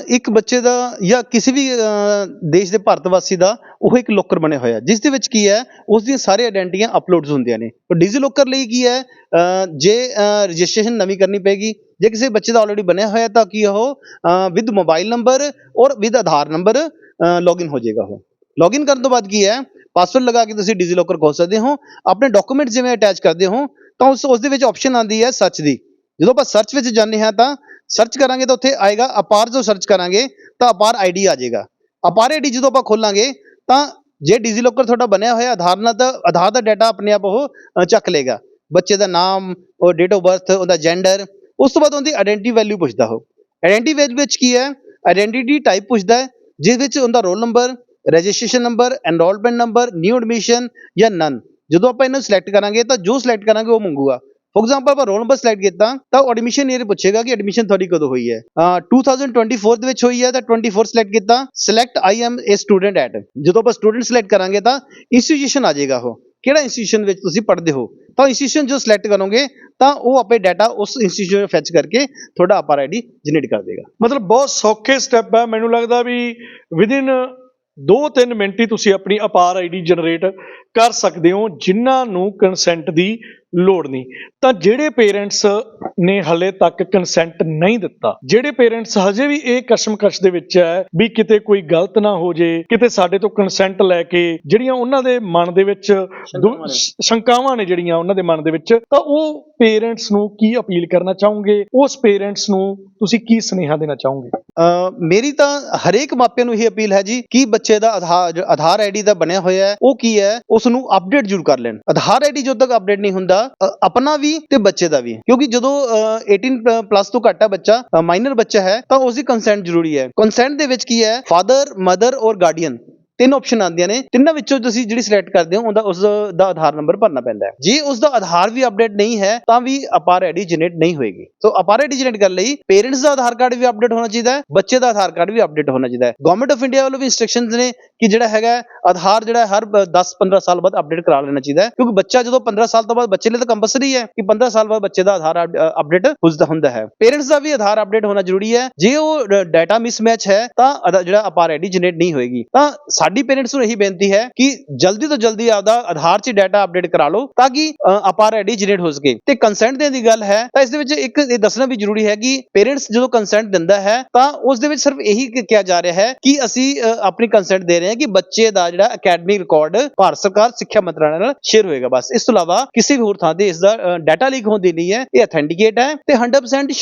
ਇੱਕ ਬੱਚੇ ਦਾ ਜਾਂ ਕਿਸੇ ਵੀ ਅਹ, ਦੇਸ਼ ਦੇ ਭਾਰਤ ਵਾਸੀ ਦਾ ਉਹ ਇੱਕ ਲੋਕਰ ਬਣਿਆ ਹੋਇਆ। ਜਿਸ ਦੇ ਵਿੱਚ ਕੀ ਹੈ ਉਸ ਦੀਆਂ ਸਾਰੇ ਆਇਡੈਂਟੀਆਂ ਅਪਲੋਡਸ ਹੁੰਦੀਆਂ ਨੇ। ਤਾਂ ਡੀਜੀ ਲੋਕਰ ਲਈ ਕੀ ਹੈ ਜੇ ਰਜਿਸਟ੍ਰੇਸ਼ਨ ਨਵੀਂ ਕਰਨੀ ਪੈਗੀ ਜੇ ਕਿਸੇ ਬੱਚੇ ਦਾ ਆਲਰੇਡੀ ਬਣਿਆ ਹੋਇਆ ਤਾਂ ਕੀ ਉਹ with mobile number or with Aadhaar number login ਹੋ ਜਾਏਗਾ ਉਹ। ਲੌਗਇਨ ਕਰਨ ਤੋਂ ਬਾਅਦ ਕੀ ਹੈ ਪਾਸਵਰਡ ਲਗਾ ਕੇ ਤੁਸੀਂ ਡੀਜੀ ਲੋਕਰ ਖੋਲ ਸਕਦੇ ਹੋ, ਆਪਣੇ ਡਾਕੂਮੈਂਟ ਜਿਵੇਂ ਅਟੈਚ ਕਰਦੇ ਹੋ, ਤਾਂ ਉਸ ਉਸ ਦੇ ਵਿੱਚ ਆਪਸ਼ਨ ਆਉਂਦੀ ਹੈ ਸਰਚ ਦੀ। ਜਦੋਂ ਆਪਾਂ ਸਰਚ ਵਿੱਚ ਜਾਂਦੇ ਹਾਂ ਤਾਂ ਸਰਚ ਕਰਾਂਗੇ ਤਾਂ ਉੱਥੇ ਆਏਗਾ, ਅਪਾਰ ਜੋ ਸਰਚ ਕਰਾਂਗੇ ਤਾਂ ਅਪਾਰ ਆਈਡੀ ਆ ਜਾਏਗਾ। ਅਪਾਰ ਆਈਡੀ ਜਦੋਂ ਆਪਾਂ ਖੋਲਾਂਗੇ ਤਾਂ ਜੇ ਡੀਜੀ ਲੋਕਰ ਤੁਹਾਡਾ ਬਣਿਆ ਹੋਇਆ, ਆਧਾਰ ਨਾਲ ਤਾਂ, ਆਧਾਰ ਦਾ ਡਾਟਾ ਆਪਣੇ ਆਪ ਉਹ ਚੱਕ ਲੇਗਾ ਬੱਚੇ ਦਾ ਨਾਮ, ਉਹ ਡੇਟ ਆਫ ਬਰਥ ਉਹਦਾ ਜੈਂਡਰ ਉਸ ਤੋਂ ਬਾਅਦ ਉਹਦੀ ਆਇਡੈਂਟੀ ਵੈਲਿਊ ਪੁੱਛਦਾ ਉਹ। ਆਇਡੈਂਟੀ ਵੈਲਿਊ ਵਿੱਚ ਕੀ ਹੈ? ਆਇਡੈਂਟੀ ਟਾਈਪ ਪੁੱਛਦਾ ਹੈ ਜਿਸ ਵਿੱਚ ਉਹਦਾ roll number registration number enrolment number new admission ਜਾਂ ਨਨ ਜਦੋਂ ਆਪਾਂ ਇਹਨੂੰ ਸਿਲੈਕਟ ਕਰਾਂਗੇ, ਤਾਂ ਜੋ ਸਿਲੈਕਟ ਕਰਾਂਗੇ, ਉਹ ਮੰਗੂਗਾ। ਫੋਰ ਐਗਜ਼ਾਮਪਲ ਆਪਾਂ ਰੋਲ ਨੰਬਰ ਸਿਲੈਕਟ ਕੀਤਾ, ਤਾਂ ਐਡਮਿਸ਼ਨ ਈਅਰ ਪੁੱਛੇਗਾ ਕਿ ਐਡਮਿਸ਼ਨ ਤੁਹਾਡੀ ਕਦੋਂ ਹੋਈ ਹੈ। ਅਹ 2024 ਦੇ ਵਿੱਚ ਹੋਈ ਹੈ, ਤਾਂ 24 ਸਿਲੈਕਟ ਕੀਤਾ select I am a student at ਜਦੋਂ ਆਪਾਂ ਸਟੂਡੈਂਟ ਸਿਲੈਕਟ ਕਰਾਂਗੇ, ਤਾਂ ਇੰਸਟੀਟਿਊਸ਼ਨ ਆ ਜਾਏਗਾ ਉਹ। ਕਿਹੜਾ ਇੰਸਟੀਟਿਊਸ਼ਨ ਵਿੱਚ ਤੁਸੀਂ ਪੜ੍ਹਦੇ ਹੋ? ਤਾਂ ਇੰਸਟੀਟਿਊਸ਼ਨ ਜੋ ਸਿਲੈਕਟ ਕਰੋਗੇ, ਤਾਂ ਉਹ ਆਪੇ ਡਾਟਾ ਉਸ ਇੰਸਟੀਟਿਊਸ਼ਨ ਫੈਚ ਕਰਕੇ ਤੁਹਾਡਾ ਅਪਾਰ ਆਈਡੀ ਜਨਰੇਟ ਕਰ ਦੇਗਾ। ਮਤਲਬ ਬਹੁਤ ਸੌਖੇ ਸਟੈਪ ਹੈ ਮੈਨੂੰ ਲੱਗਦਾ ਵੀ ਵਿਦਿਨ 2-3 ਮਿੰਟ ਹੀ ਤੁਸੀਂ ਆਪਣੀ ਅਪਾਰ ਆਈਡੀ ਜਨਰੇਟ ਕਰ ਸਕਦੇ ਹੋ, ਜਿਨ੍ਹਾਂ ਨੂੰ ਕੰਸੈਂਟ ਦੀ ਲੋੜ ਨਹੀਂ। ਤਾਂ ਜਿਹੜੇ ਪੇਰੈਂਟਸ ਨੇ ਹਲੇ ਤੱਕ ਕੰਸੈਂਟ ਨਹੀਂ ਦਿੱਤਾ ਜਿਹੜੇ ਪੇਰੈਂਟਸ ਹਜੇ ਵੀ ਇਹ ਕਸ਼ਮਕਸ਼ ਦੇ ਵਿੱਚ ਹੈ ਵੀ ਕਿਤੇ ਕੋਈ ਗਲਤ ਨਾ ਹੋ ਜੇ ਕਿਤੇ ਸਾਡੇ ਤੋਂ ਕੰਸੈਂਟ ਲੈ ਕੇ ਜਿਹੜੀਆਂ ਉਹਨਾਂ ਦੇ ਮਨ ਦੇ ਵਿੱਚ ਸ਼ੰਕਾਵਾਂ ਨੇ। ਜਿਹੜੀਆਂ ਉਹਨਾਂ ਦੇ ਮਨ ਦੇ ਵਿੱਚ ਤਾਂ ਉਹ ਪੇਰੈਂਟਸ ਨੂੰ ਕੀ ਅਪੀਲ ਕਰਨਾ ਚਾਹੋਗੇ? ਉਸ ਪੇਰੈਂਟਸ ਨੂੰ ਤੁਸੀਂ ਕੀ ਸੁਨੇਹਾ ਦੇਣਾ ਚਾਹੋਗੇ? ਮੇਰੀ ਤਾਂ ਹਰੇਕ ਮਾਪਿਆਂ ਨੂੰ ਇਹ ਅਪੀਲ ਹੈ ਜੀ ਕਿ ਬੱਚੇ ਦਾ ਆਧਾਰ ਆਧਾਰ ਆਈਡੀ ਦਾ ਬਣਿਆ ਹੋਇਆ ਹੈ ਉਹ ਕੀ ਹੈ ਉਸ ਨੂੰ ਅਪਡੇਟ ਜ਼ਰੂਰ ਕਰ ਲੈਣ। ਆਧਾਰ ਆਈਡੀ ਜਦੋਂ ਤੱਕ ਅਪਡੇਟ ਨਹੀਂ ਹੁੰਦਾ ਆਪਣਾ ਵੀ ਤੇ ਬੱਚੇ ਦਾ ਵੀ। ਕਿਉਂਕਿ ਜਦੋਂ ਅ, 18 ਪਲੱਸ ਤੋਂ ਘੱਟ ਹੈ ਬੱਚਾ ਮਾਈਨਰ ਬੱਚਾ ਹੈ ਤਾਂ ਉਸ ਦੀ ਕੰਸੈਂਟ ਜ਼ਰੂਰੀ ਹੈ। ਕੰਸੈਂਟ ਦੇ ਵਿੱਚ ਕੀ ਹੈ? ਫਾਦਰ ਮਦਰ ਔਰ ਗਾਰਡੀਅਨ ਤਿੰਨ ਆਪਸ਼ਨ ਆਉਂਦੀਆਂ ਨੇ। ਤਿੰਨਾਂ ਵਿੱਚੋਂ ਤੁਸੀਂ ਜਿਹੜੀ ਸਿਲੈਕਟ ਕਰਦੇ ਹੋ, ਉਹਦਾ ਉਸ ਦਾ ਆਧਾਰ ਨੰਬਰ ਭਰਨਾ ਪੈਂਦਾ ਹੈ। ਜੇ ਉਸ ਦਾ ਆਧਾਰ ਵੀ ਅਪਡੇਟ ਨਹੀਂ ਹੈ, ਤਾਂ ਵੀ ਅਪਾਰ ਆਈਡੀ ਜਨਰੇਟ ਨਹੀਂ ਹੋਏਗੀ। ਸੋ ਅਪਾਰ ਆਈਡੀ ਜਨਰੇਟ ਕਰਨ ਲਈ ਪੇਰੈਂਟਸ ਦਾ ਆਧਾਰ ਕਾਰਡ ਵੀ ਅਪਡੇਟ ਹੋਣਾ ਚਾਹੀਦਾ ਹੈ, ਬੱਚੇ ਦਾ ਆਧਾਰ ਕਾਰਡ ਵੀ ਅਪਡੇਟ ਹੋਣਾ ਚਾਹੀਦਾ ਹੈ। ਗਵਰਨਮੈਂਟ ਆਫ ਇੰਡੀਆ ਵੱਲੋਂ ਵੀ ਇੰਸਟਰਕਸ਼ਨਸ ਨੇ ਕਿ ਜਿਹੜਾ ਹੈਗਾ ਆਧਾਰ ਜਿਹੜਾ ਹਰ 10-15 ਸਾਲ ਬਾਅਦ ਅਪਡੇਟ ਕਰਾ ਲੈਣਾ ਚਾਹੀਦਾ ਹੈ। ਕਿਉਂਕਿ ਬੱਚਾ ਜਦੋਂ 15 ਸਾਲ ਤੋਂ ਬਾਅਦ ਬੱਚੇ ਲਈ ਤਾਂ ਕੰਪਲਸਰੀ ਹੈ ਕਿ 15 ਸਾਲ ਬਾਅਦ ਬੱਚੇ ਦਾ ਆਧਾਰ ਅਪਡੇਟ ਹੁੰਦਾ ਹੈ। ਪੇਰੈਂਟਸ ਦਾ ਵੀ ਆਧਾਰ ਅਪਡੇਟ ਹੋਣਾ ਜ਼ਰੂਰੀ ਹੈ। ਜੇ ਉਹ ਡਾਟਾ ਮਿਸਮੈਚ ਹੈ, ਤਾਂ ਜਿਹੜਾ ਅਪਾਰ ਆਈਡੀ ਜਨਰੇਟ ਨਹੀਂ ਹੋਏਗੀ, ਤਾਂ ਸਾਡੀ ਪੇਰੈਂਟਸ ਨੂੰ ਇਹੀ ਬੇਨਤੀ ਹੈ ਕਿ ਜਲਦੀ ਤੋਂ ਜਲਦੀ ਆਪਦਾ ਆਧਾਰ 'ਚ ਡਾਟਾ ਅਪਡੇਟ ਕਰਾ ਲਓ ਤਾਂ ਕਿ ਅ, ਅਪਾਰ ਆਈਡੀ ਜਨਰੇਟ ਹੋ ਸਕੇ ਤੇ ਕੰਸੈਂਟ ਦੇਣ ਦੀ ਗੱਲ ਹੈ ਤਾਂ ਇਸ ਦੇ ਵਿੱਚ ਇੱਕ ਇਹ ਦੱਸਣਾ ਵੀ ਜ਼ਰੂਰੀ ਹੈ ਕਿ ਪੇਰੈਂਟਸ ਜਦੋਂ ਕੰਸੈਂਟ ਦਿੰਦਾ ਹੈ ਤਾਂ ਉਸ ਦੇ ਵਿੱਚ ਸਿਰਫ ਇਹੀ ਕਿਹਾ ਜਾ ਰਿਹਾ ਹੈ ਕਿ ਅਸੀਂ ਆਪਣੀ ਕੰਸੈਂਟ ਦੇ ਰਹੇ ਹਾਂ ਕਿ ਬੱਚੇ ਦਾ ਜਿਹੜਾ ਅਕੈਡਮਿਕ ਰਿਕਾਰਡ ਭਾਰਤ ਸਰਕਾਰ ਸਿੱਖਿਆ ਮੰਤਰਾਲੇ ਨਾਲ ਸ਼ੇਅਰ ਹੋਏਗਾ ਬਸ। ਇਸ ਤੋਂ ਇਲਾਵਾ ਕਿਸੇ ਵੀ ਹੋਰ ਥਾਂ ਤੇ ਇਸ ਦਾ ਡਾਟਾ ਲੀਕ ਹੋਣ ਦੀ ਨਹੀਂ ਹੈ ਇਹ ਅਥੈਂਟੀਕੇਟ ਹੈ ਤੇ 100%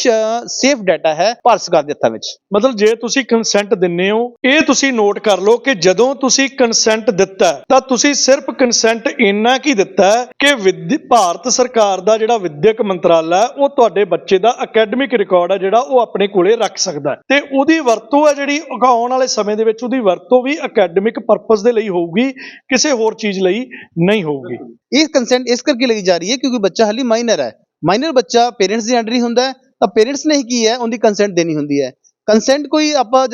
ਸੇਫ ਡਾਟਾ ਹੈ ਭਾਰਤ ਸਰਕਾਰ ਦੇ ਹੱਥਾਂ ਵਿੱਚ। ਮਤਲਬ ਜੇ ਤੁਸੀਂ ਕੰਸੈਂਟ ਦਿੰਨੇ ਹੋ ਇਹ ਤੁਸੀਂ ਨੋਟ ਕਰ ਲਓ ਕਿ ਜਦੋਂ ਤੁਸੀਂ ਕੰਸੈਂਟ ਦਿੱਤਾ ਤਾਂ ਤੁਸੀਂ ਸਿਰਫ ਕੰਸੈਂਟ ਇੰਨਾ ਕੀ ਦਿੱਤਾ ਕਿ ਵਿਦਿ- ਭਾਰਤ ਸਰਕਾਰ ਦਾ ਜਿਹੜਾ ਵਿਦਿਅਕ ਮੰਤਰਾਲਾ ਉਹ ਤੁਹਾਡੇ ਬੱਚੇ ਦਾ ਅਕੈਡਮਿਕ ਰਿਕਾਰਡ ਹੈ ਜਿਹੜਾ ਉਹ ਆਪਣੇ ਕੋਲੇ ਰੱਖ ਸਕਦਾ ਤੇ ਉਹਦੀ ਵਰਤੋਂ ਹੈ ਜਿਹੜੀ ਆਉਣ ਵਾਲੇ ਸਮੇਂ ਦੇ ਵਿੱਚ ਉਹਦੀ ਵਰਤੋਂ ਵੀ ਅਕੈਡਮਿਕ ਪਰਪਸ ਦੇ ਲਈ ਹੋਊਗੀ, ਕਿਸੇ ਹੋਰ ਚੀਜ਼ ਲਈ ਨਹੀਂ ਹੋਊਗੀ। ਇਹ ਕੰਸੈਂਟ ਇਸ ਕਰਕੇ ਲਈ ਜਾ ਰਹੀ ਹੈ ਕਿਉਂਕਿ ਬੱਚਾ ਹਾਲੀ ਮਾਈਨਰ ਹੈ। ਮਾਈਨਰ ਬੱਚਾ ਪੇਰੈਂਟਸ ਦੀ ਅੰਡਰ ਹੀ ਹੁੰਦਾ ਹੈ, ਤਾਂ ਪੇਰੈਂਟਸ ਨੇ ਹੀ ਕੀ ਹੈ, ਉਹਦੀ ਕੰਸੈਂਟ ਦੇਣੀ ਹੁੰਦੀ ਹੈ। ਕੰਸੈਂਟ ਕੋਈ ਆਪਾਂ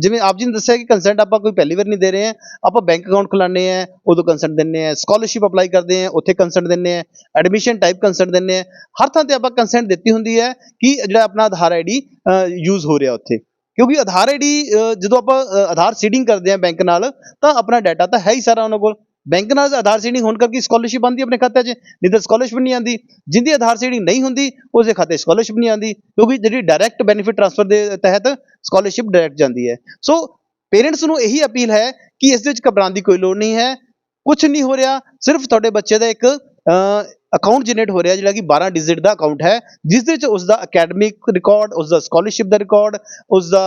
ਜਿਵੇਂ ਆਪ ਜੀ ਨੇ ਦੱਸਿਆ ਕਿ ਕੰਸੈਂਟ ਆਪਾਂ ਕੋਈ ਪਹਿਲੀ ਵਾਰ ਨਹੀਂ ਦੇ ਰਹੇ ਹਾਂ, ਆਪਾਂ ਬੈਂਕ ਅਕਾਊਂਟ ਖੁਲਾਉਂਦੇ ਆ ਉਦੋਂ ਕੰਸੈਂਟ ਦਿੰਨੇ ਆ ਸਕਾਲਰਸ਼ਿਪ ਅਪਲਾਈ ਕਰਦੇ ਆ ਉੱਥੇ ਕੰਸੈਂਟ ਦਿੰਨੇ ਆ ਐਡਮਿਸ਼ਨ ਟਾਈਪ ਕੰਸੈਂਟ ਦਿੰਨੇ ਆ ਹਰ ਥਾਂ ਤੇ ਆਪਾਂ ਕੰਸੈਂਟ ਦਿੱਤੀ ਹੁੰਦੀ ਹੈ ਕਿ ਜਿਹੜਾ ਆਪਣਾ ਆਧਾਰ ਆਈਡੀ ਯੂਜ਼ ਹੋ ਰਿਹਾ ਉੱਥੇ। ਕਿਉਂਕਿ ਆਧਾਰ ਆਈਡੀ ਜਦੋਂ ਆਪਾਂ ਆਧਾਰ ਸੀਡਿੰਗ ਕਰਦੇ ਆ ਬੈਂਕ ਨਾਲ, ਤਾਂ ਆਪਣਾ ਡਾਟਾ ਤਾਂ ਹੈ ਹੀ ਸਾਰਾ ਉਹਨਾਂ ਕੋਲ। ਬੈਂਕ ਨਾਲ ਆਧਾਰ ਸੀਡਿੰਗ ਹੋਣ ਕਰਕੇ ਸਕਾਲਰਸ਼ਿਪ ਆਉਂਦੀ ਆਪਣੇ ਖਾਤੇ 'ਚ, ਨਹੀਂ ਤਾਂ ਸਕਾਲਰਸ਼ਿਪ ਨਹੀਂ ਆਉਂਦੀ। ਜਿੰਦੀ ਆਧਾਰ ਸੀਡਿੰਗ ਨਹੀਂ ਹੁੰਦੀ ਉਸਦੇ ਖਾਤੇ ਸਕਾਲਰਸ਼ਿਪ ਨਹੀਂ ਆਉਂਦੀ, ਕਿਉਂਕਿ ਜਿਹੜੀ ਡਾਇਰੈਕਟ ਬੈਨੀਫਿਟ ਟ੍ਰਾਂਸਫਰ ਦੇ ਤਹਿਤ ਸਕਾਲਰਸ਼ਿਪ ਡਾਇਰੈਕਟ ਜਾਂਦੀ ਹੈ। ਸੋ ਪੇਰੈਂਟਸ ਨੂੰ ਇਹੀ ਅਪੀਲ ਹੈ ਕਿ ਇਸ ਦੇ ਵਿੱਚ ਘਬਰਾਉਣ ਦੀ ਕੋਈ ਲੋੜ ਨਹੀਂ ਹੈ। ਕੁਝ ਨਹੀਂ ਹੋ ਰਿਹਾ, ਸਿਰਫ ਤੁਹਾਡੇ ਬੱਚੇ ਦਾ ਇੱਕ ਅਕਾਊਂਟ ਜਨਰੇਟ ਹੋ ਰਿਹਾ, ਜਿਹੜਾ ਕਿ 12 ਡਿਜਿਟ ਦਾ ਅਕਾਊਂਟ ਹੈ, ਜਿਸ ਦੇ ਵਿੱਚ ਉਸ ਦਾ ਅਕੈਡਮਿਕ ਰਿਕਾਰਡ ਉਸ ਦਾ ਸਕਾਲਰਸ਼ਿਪ ਦਾ ਰਿਕਾਰਡ ਉਸ ਦਾ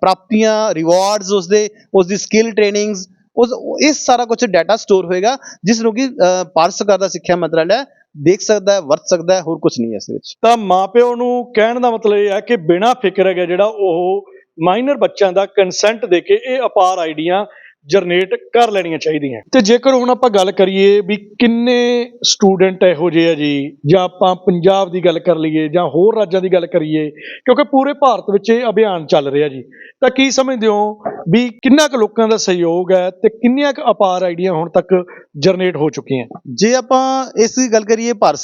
ਪ੍ਰਾਪਤੀਆਂ ਰਿਵਾਰਡਸ ਉਸ ਦੇ ਉਸ ਦੀ ਸਕਿੱਲ ਟ੍ਰੇਨਿੰਗਸ ਉਸ ਇਸ ਸਾਰਾ ਕੁਝ ਡਾਟਾ ਸਟੋਰ ਹੋਏਗਾ ਜਿਸ ਨੂੰ ਕਿ ਅਹ, ਭਾਰਤ ਸਰਕਾਰ ਦਾ ਸਿੱਖਿਆ ਮੰਤਰਾਲਾ ਦੇਖ ਸਕਦਾ ਹੈ ਵਰਤ ਸਕਦਾ ਹੈ ਹੋਰ ਕੁਝ ਨਹੀਂ ਹੈ ਇਸ ਵਿੱਚ। ਤਾਂ ਮਾਪਿਓ ਨੂੰ ਕਹਿਣ ਦਾ ਮਤਲਬ ਇਹ ਹੈ ਕਿ ਬਿਨਾਂ ਫਿਕਰ ਹੈਗਾ ਜਿਹੜਾ ਉਹ ਮਾਈਨਰ ਬੱਚਿਆਂ ਦਾ ਕੰਸੈਂਟ ਦੇ ਕੇ ਇਹ ਅਪਾਰ ਆਈਡੀਆਂ ਜਨਰੇਟ ਕਰ ਲੈਣੀਆਂ ਚਾਹੀਦੀਆਂ। ਤੇ ਜੇਕਰ ਹੁਣ ਆਪਾਂ ਗੱਲ ਕਰੀਏ ਵੀ ਕਿੰਨੇ ਸਟੂਡੈਂਟ ਇਹੋ ਜਿਹੇ ਆ ਜੀ, ਜਾਂ ਆਪਾਂ ਪੰਜਾਬ ਦੀ ਗੱਲ ਕਰ ਲਈਏ, ਜਾਂ ਹੋਰ ਰਾਜਾਂ ਦੀ ਗੱਲ ਕਰੀਏ, ਕਿਉਂਕਿ ਪੂਰੇ ਭਾਰਤ ਵਿੱਚ ਇਹ ਅਭਿਆਨ ਚੱਲ ਰਿਹਾ ਜੀ। ਤਾਂ ਕੀ ਸਮਝਦੇ ਹੋ ਵੀ ਕਿੰਨਾ ਕੁ ਲੋਕਾਂ ਦਾ ਸਹਿਯੋਗ ਹੈ ਤੇ ਕਿੰਨੀਆਂ ਕੁ ਅਪਾਰ ਆਈਡੀਆਂ ਹੁਣ ਤੱਕ ਜਨਰੇਟ ਹੋ ਚੁੱਕੀਆਂ? ਜੇ ਆਪਾਂ ਇਸ ਦੀ ਗੱਲ ਕਰੀਏ ਭਾਰਤ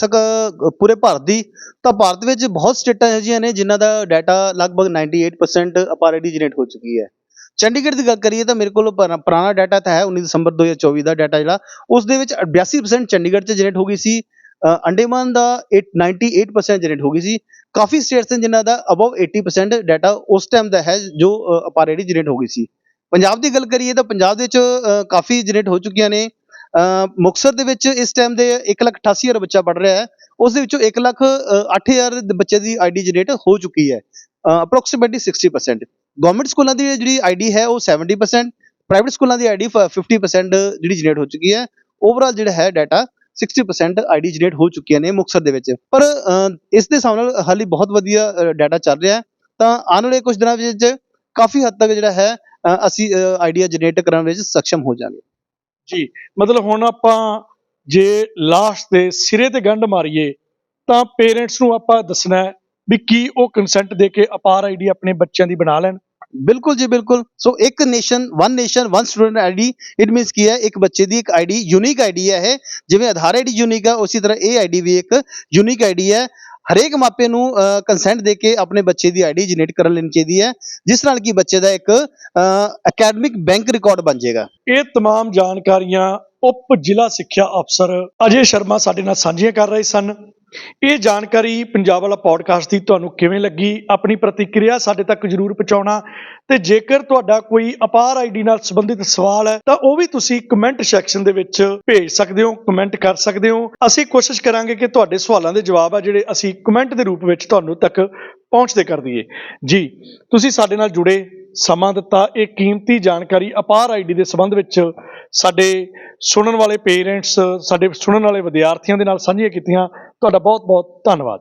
ਪੂਰੇ ਭਾਰਤ ਦੀ, ਤਾਂ ਭਾਰਤ ਵਿੱਚ ਬਹੁਤ ਸਟੇਟਾਂ ਇਹੋ ਜਿਹੀਆਂ ਨੇ ਜਿਨ੍ਹਾਂ ਦਾ ਡਾਟਾ ਲਗਭਗ 98% ਅਪਾਰਟੀ ਜਨਰੇਟ ਹੋ ਚੁੱਕੀ ਹੈ। ਚੰਡੀਗੜ੍ਹ ਦੀ ਗੱਲ ਕਰੀਏ ਤਾਂ ਮੇਰੇ ਕੋਲ ਪੁਰਾ- ਪੁਰਾਣਾ ਡਾਟਾ ਤਾਂ ਹੈ 19 ਦਸੰਬਰ 2024 ਦਾ ਡਾਟਾ ਜਿਹੜਾ ਉਸ ਦੇ ਵਿੱਚ 82% ਚੰਡੀਗੜ੍ਹ 'ਚ ਜਨਰੇਟ ਹੋ ਗਈ ਸੀ ਅੰਡੇਮਾਨ ਦਾ 8 98% ਜਨਰੇਟ ਹੋ ਗਈ ਸੀ ਕਾਫੀ ਸਟੇਟਸ ਨੇ ਜਿਨ੍ਹਾਂ ਦਾ ਅਬਵ 80% ਡਾਟਾ ਉਸ ਟਾਈਮ ਦਾ ਹੈ ਜੋ ਅਪਾਰਟੀ ਜਨਰੇਟ ਹੋ ਗਈ ਸੀ। ਪੰਜਾਬ ਦੀ ਗੱਲ ਕਰੀਏ ਤਾਂ ਪੰਜਾਬ ਦੇ ਵਿੱਚ ਕਾਫੀ ਜਨਰੇਟ ਹੋ ਚੁੱਕੀਆਂ ਨੇ। ਅ, ਮੁਕਤਸਰ ਦੇ ਵਿੱਚ ਇਸ ਟਾਈਮ ਦੇ 188000 ਬੱਚਾ ਪੜ ਰਿਹਾ ਹੈ। ਉਸ ਦੇ ਵਿੱਚੋਂ 1 ਲੱਖ 8000 ਦੇ ਬੱਚੇ ਦੀ ਆਈਡੀ ਜਨਰੇਟ ਹੋ ਚੁੱਕੀ ਹੈ। ਅਪਰੋਕਸੀਮੇਟਲੀ 60% ਗਵਰਨਮੈਂਟ ਸਕੂਲਾਂ ਦੀ ਜਿਹੜੀ ਆਈਡੀ ਹੈ ਉਹ 70% ਪ੍ਰਾਈਵੇਟ ਸਕੂਲਾਂ ਦੀ ਆਈਡੀ 50% ਜਿਹੜੀ ਜਨਰੇਟ ਹੋ ਚੁੱਕੀ ਹੈ। ਓਵਰਆਲ ਜਿਹੜਾ ਹੈ ਡਾਟਾ 60% ਆਈਡੀ ਜਨਰੇਟ ਹੋ ਚੁੱਕੀਆਂ ਨੇ ਮੁਕਤਸਰ ਦੇ ਵਿੱਚ। ਪਰ ਇਸ ਦੇ ਹਿਸਾਬ ਨਾਲ ਹਾਲੇ ਬਹੁਤ ਵਧੀਆ ਡਾਟਾ ਚੱਲ ਰਿਹਾ ਤਾਂ ਆਉਣ ਵਾਲੇ ਕੁਝ ਦਿਨਾਂ ਵਿੱਚ ਕਾਫੀ ਹੱਦ ਤੱਕ ਜਿਹੜਾ ਹੈ ਅਸੀਂ ਆਈਡੀਆ ਜਨਰੇਟ ਕਰਨ ਵਿੱਚ ਸક્ષਮ ਹੋ ਜਾਵਾਂਗੇ। ਜੀ, ਮਤਲਬ ਹੁਣ ਆਪਾਂ ਜੇ ਲਾਸਟ ਦੇ ਸਿਰੇ ਤੇ ਗੰਢ ਮਾਰੀਏ, ਤਾਂ ਪੇਰੈਂਟਸ ਨੂੰ ਆਪਾਂ ਦੱਸਣਾ ਵੀ ਕੀ ਉਹ ਕੰਸੈਂਟ ਦੇ ਕੇ ਅਪਾਰ ਆਈਡੀ ਆਪਣੇ ਬੱਚਿਆਂ ਦੀ ਬਣਾ ਲੈਣ। ਬਿਲਕੁਲ ਜੀ ਬਿਲਕੁਲ ਸੋ ਇੱਕ nation one nation one student ID it means ਕੀ ਹੈ ਇੱਕ ਬੱਚੇ ਦੀ ਇੱਕ ਆਈਡੀ ਯੂਨੀਕ ਆਈਡੀ ਹੈ ਇਹ ਜਿਵੇਂ ਆਧਾਰ ਆਈਡੀ ਯੂਨੀਕ ਹੈ ਉਸੇ ਤਰ੍ਹਾਂ ਇਹ ਆਈਡੀ ਵੀ ਇੱਕ ਯੂਨੀਕ ਆਈਡੀ ਹੈ ਹਰੇਕ ਮਾਪੇ ਨੂੰ ਕੰਸੈਂਟ ਦੇ ਕੇ ਆਪਣੇ ਬੱਚੇ ਦੀ ਆਈਡੀ ਜਨਰੇਟ ਕਰ ਲੈਣੀ ਚਾਹੀਦੀ ਹੈ ਜਿਸ ਨਾਲ ਕਿ ਬੱਚੇ ਦਾ ਇੱਕ ਅਕੈਡਮਿਕ ਬੈਂਕ ਰਿਕਾਰਡ ਬਣ ਜਾਏਗਾ ਇਹ तमाम ਜਾਣਕਾਰੀਆਂ ਉਪ ਜ਼ਿਲ੍ਹਾ ਸਿੱਖਿਆ ਅਫਸਰ ਅਜੇ ਸ਼ਰਮਾ ਸਾਡੇ ਨਾਲ ਸਾਂਝੀਆਂ ਕਰ ਰਹੇ ਸਨ ਇਹ ਜਾਣਕਾਰੀ ਪੰਜਾਬ ਵਾਲਾ ਪੋਡਕਾਸਟ ਦੀ ਤੁਹਾਨੂੰ ਕਿਵੇਂ ਲੱਗੀ? ਆਪਣੀ ਪ੍ਰਤੀਕਿਰਿਆ ਸਾਡੇ ਤੱਕ ਜਰੂਰ ਪਹੁੰਚਾਉਣਾ। ਤੇ ਜੇਕਰ ਤੁਹਾਡਾ ਕੋਈ ਅਪਾਰ ਆਈਡੀ ਨਾਲ ਸੰਬੰਧਿਤ ਸਵਾਲ ਹੈ, ਤਾਂ ਉਹ ਵੀ ਤੁਸੀਂ ਕਮੈਂਟ ਸੈਕਸ਼ਨ ਦੇ ਵਿੱਚ ਭੇਜ ਸਕਦੇ ਹੋ ਕਮੈਂਟ ਕਰ ਸਕਦੇ ਹੋ। ਅਸੀਂ ਕੋਸ਼ਿਸ਼ ਕਰਾਂਗੇ ਕਿ ਤੁਹਾਡੇ ਸਵਾਲਾਂ ਦੇ ਜਵਾਬ ਆ ਜਿਹੜੇ ਅਸੀਂ ਕਮੈਂਟ ਦੇ ਰੂਪ ਵਿੱਚ ਤੁਹਾਨੂੰ ਤੱਕ ਪਹੁੰਚਦੇ ਕਰ ਦਈਏ। ਜੀ, ਤੁਸੀਂ ਸਾਡੇ ਨਾਲ ਜੁੜੇ। ਸਮਾਂ ਦਿੱਤਾ। ਇਹ ਕੀਮਤੀ ਜਾਣਕਾਰੀ ਅਪਾਰ ਆਈਡੀ ਦੇ ਸੰਬੰਧ ਵਿੱਚ ਸਾਡੇ ਸੁਣਨ ਵਾਲੇ ਪੇਰੈਂਟਸ, ਸਾਡੇ ਸੁਣਨ ਵਾਲੇ ਵਿਦਿਆਰਥੀਆਂ ਦੇ ਨਾਲ ਸਾਂਝੀਆਂ ਕੀਤੀਆਂ। ਤੁਹਾਡਾ ਬਹੁਤ ਬਹੁਤ ਧੰਨਵਾਦ।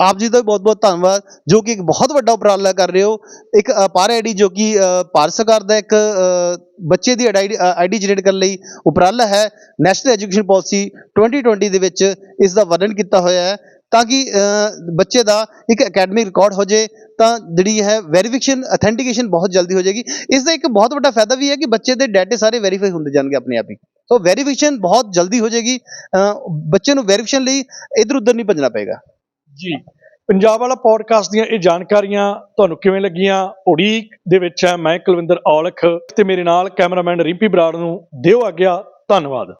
ਆਪ ਜੀ ਦਾ ਬਹੁਤ ਬਹੁਤ ਧੰਨਵਾਦ, ਜੋ ਕਿ ਇੱਕ ਬਹੁਤ ਵੱਡਾ ਉਪਰਾਲਾ ਕਰ ਰਹੇ ਹੋ। ਇੱਕ ਅਪਾਰ ਆਈਡੀ ਜੋ ਕਿ ਭਾਰਤ ਸਰਕਾਰ ਦਾ ਇੱਕ ਬੱਚੇ ਦੀ ਆਈਡੀ ਜਨਰੇਟ ਕਰਨ ਲਈ ਉਪਰਾਲਾ ਹੈ। ਨੈਸ਼ਨਲ ਐਜੂਕੇਸ਼ਨ ਪਾਲਿਸੀ 2020 ਦੇ ਵਿੱਚ ਇਸ ਦਾ ਵਰਣਨ ਕੀਤਾ ਹੋਇਆ ਹੈ। ਤਾਂ ਕਿ ਬੱਚੇ ਦਾ ਇੱਕ ਅਕੈਡਮਿਕ ਰਿਕਾਰਡ ਹੋ ਜੇ, ਤਾਂ ਜਿਹੜੀ ਹੈ ਵੈਰੀਫਿਕੇਸ਼ਨ ਅਥੈਂਟੀਕੇਸ਼ਨ ਬਹੁਤ ਜਲਦੀ ਹੋ ਜਾਏਗੀ ਇਸ ਦਾ ਇੱਕ ਬਹੁਤ ਵੱਡਾ ਫਾਇਦਾ ਵੀ ਹੈ ਕਿ ਬੱਚੇ ਦੇ ਡਾਟੇ ਸਾਰੇ ਵੈਰੀਫਾਈ ਹੁੰਦੇ ਜਾਣਗੇ ਆਪਣੇ ਆਪ ਹੀ। ਸੋ ਵੈਰੀਫਿਕੇਸ਼ਨ ਬਹੁਤ ਜਲਦੀ ਹੋ ਜਾਏਗੀ ਬੱਚੇ ਨੂੰ ਵੈਰੀਫਿਕੇਸ਼ਨ ਲਈ ਇਧਰ ਉਧਰ ਨਹੀਂ ਭੱਜਣਾ ਪਏਗਾ। ਜੀ। ਪੰਜਾਬ ਵਾਲਾ ਪੋਡਕਾਸਟ ਦੀਆਂ ਇਹ ਜਾਣਕਾਰੀਆਂ ਤੁਹਾਨੂੰ ਕਿਵੇਂ ਲੱਗੀਆਂ? ਉਡੀਕ ਦੇ ਵਿੱਚ ਹੈ, ਮੈਂ ਕੁਲਵਿੰਦਰ ਔਲਖ ਤੇ ਮੇਰੇ ਨਾਲ ਕੈਮਰਾਮੈਨ ਰਿੰਪੀ ਬਰਾੜ ਨੂੰ ਦਿਓ ਆਗਿਆ, ਧੰਨਵਾਦ।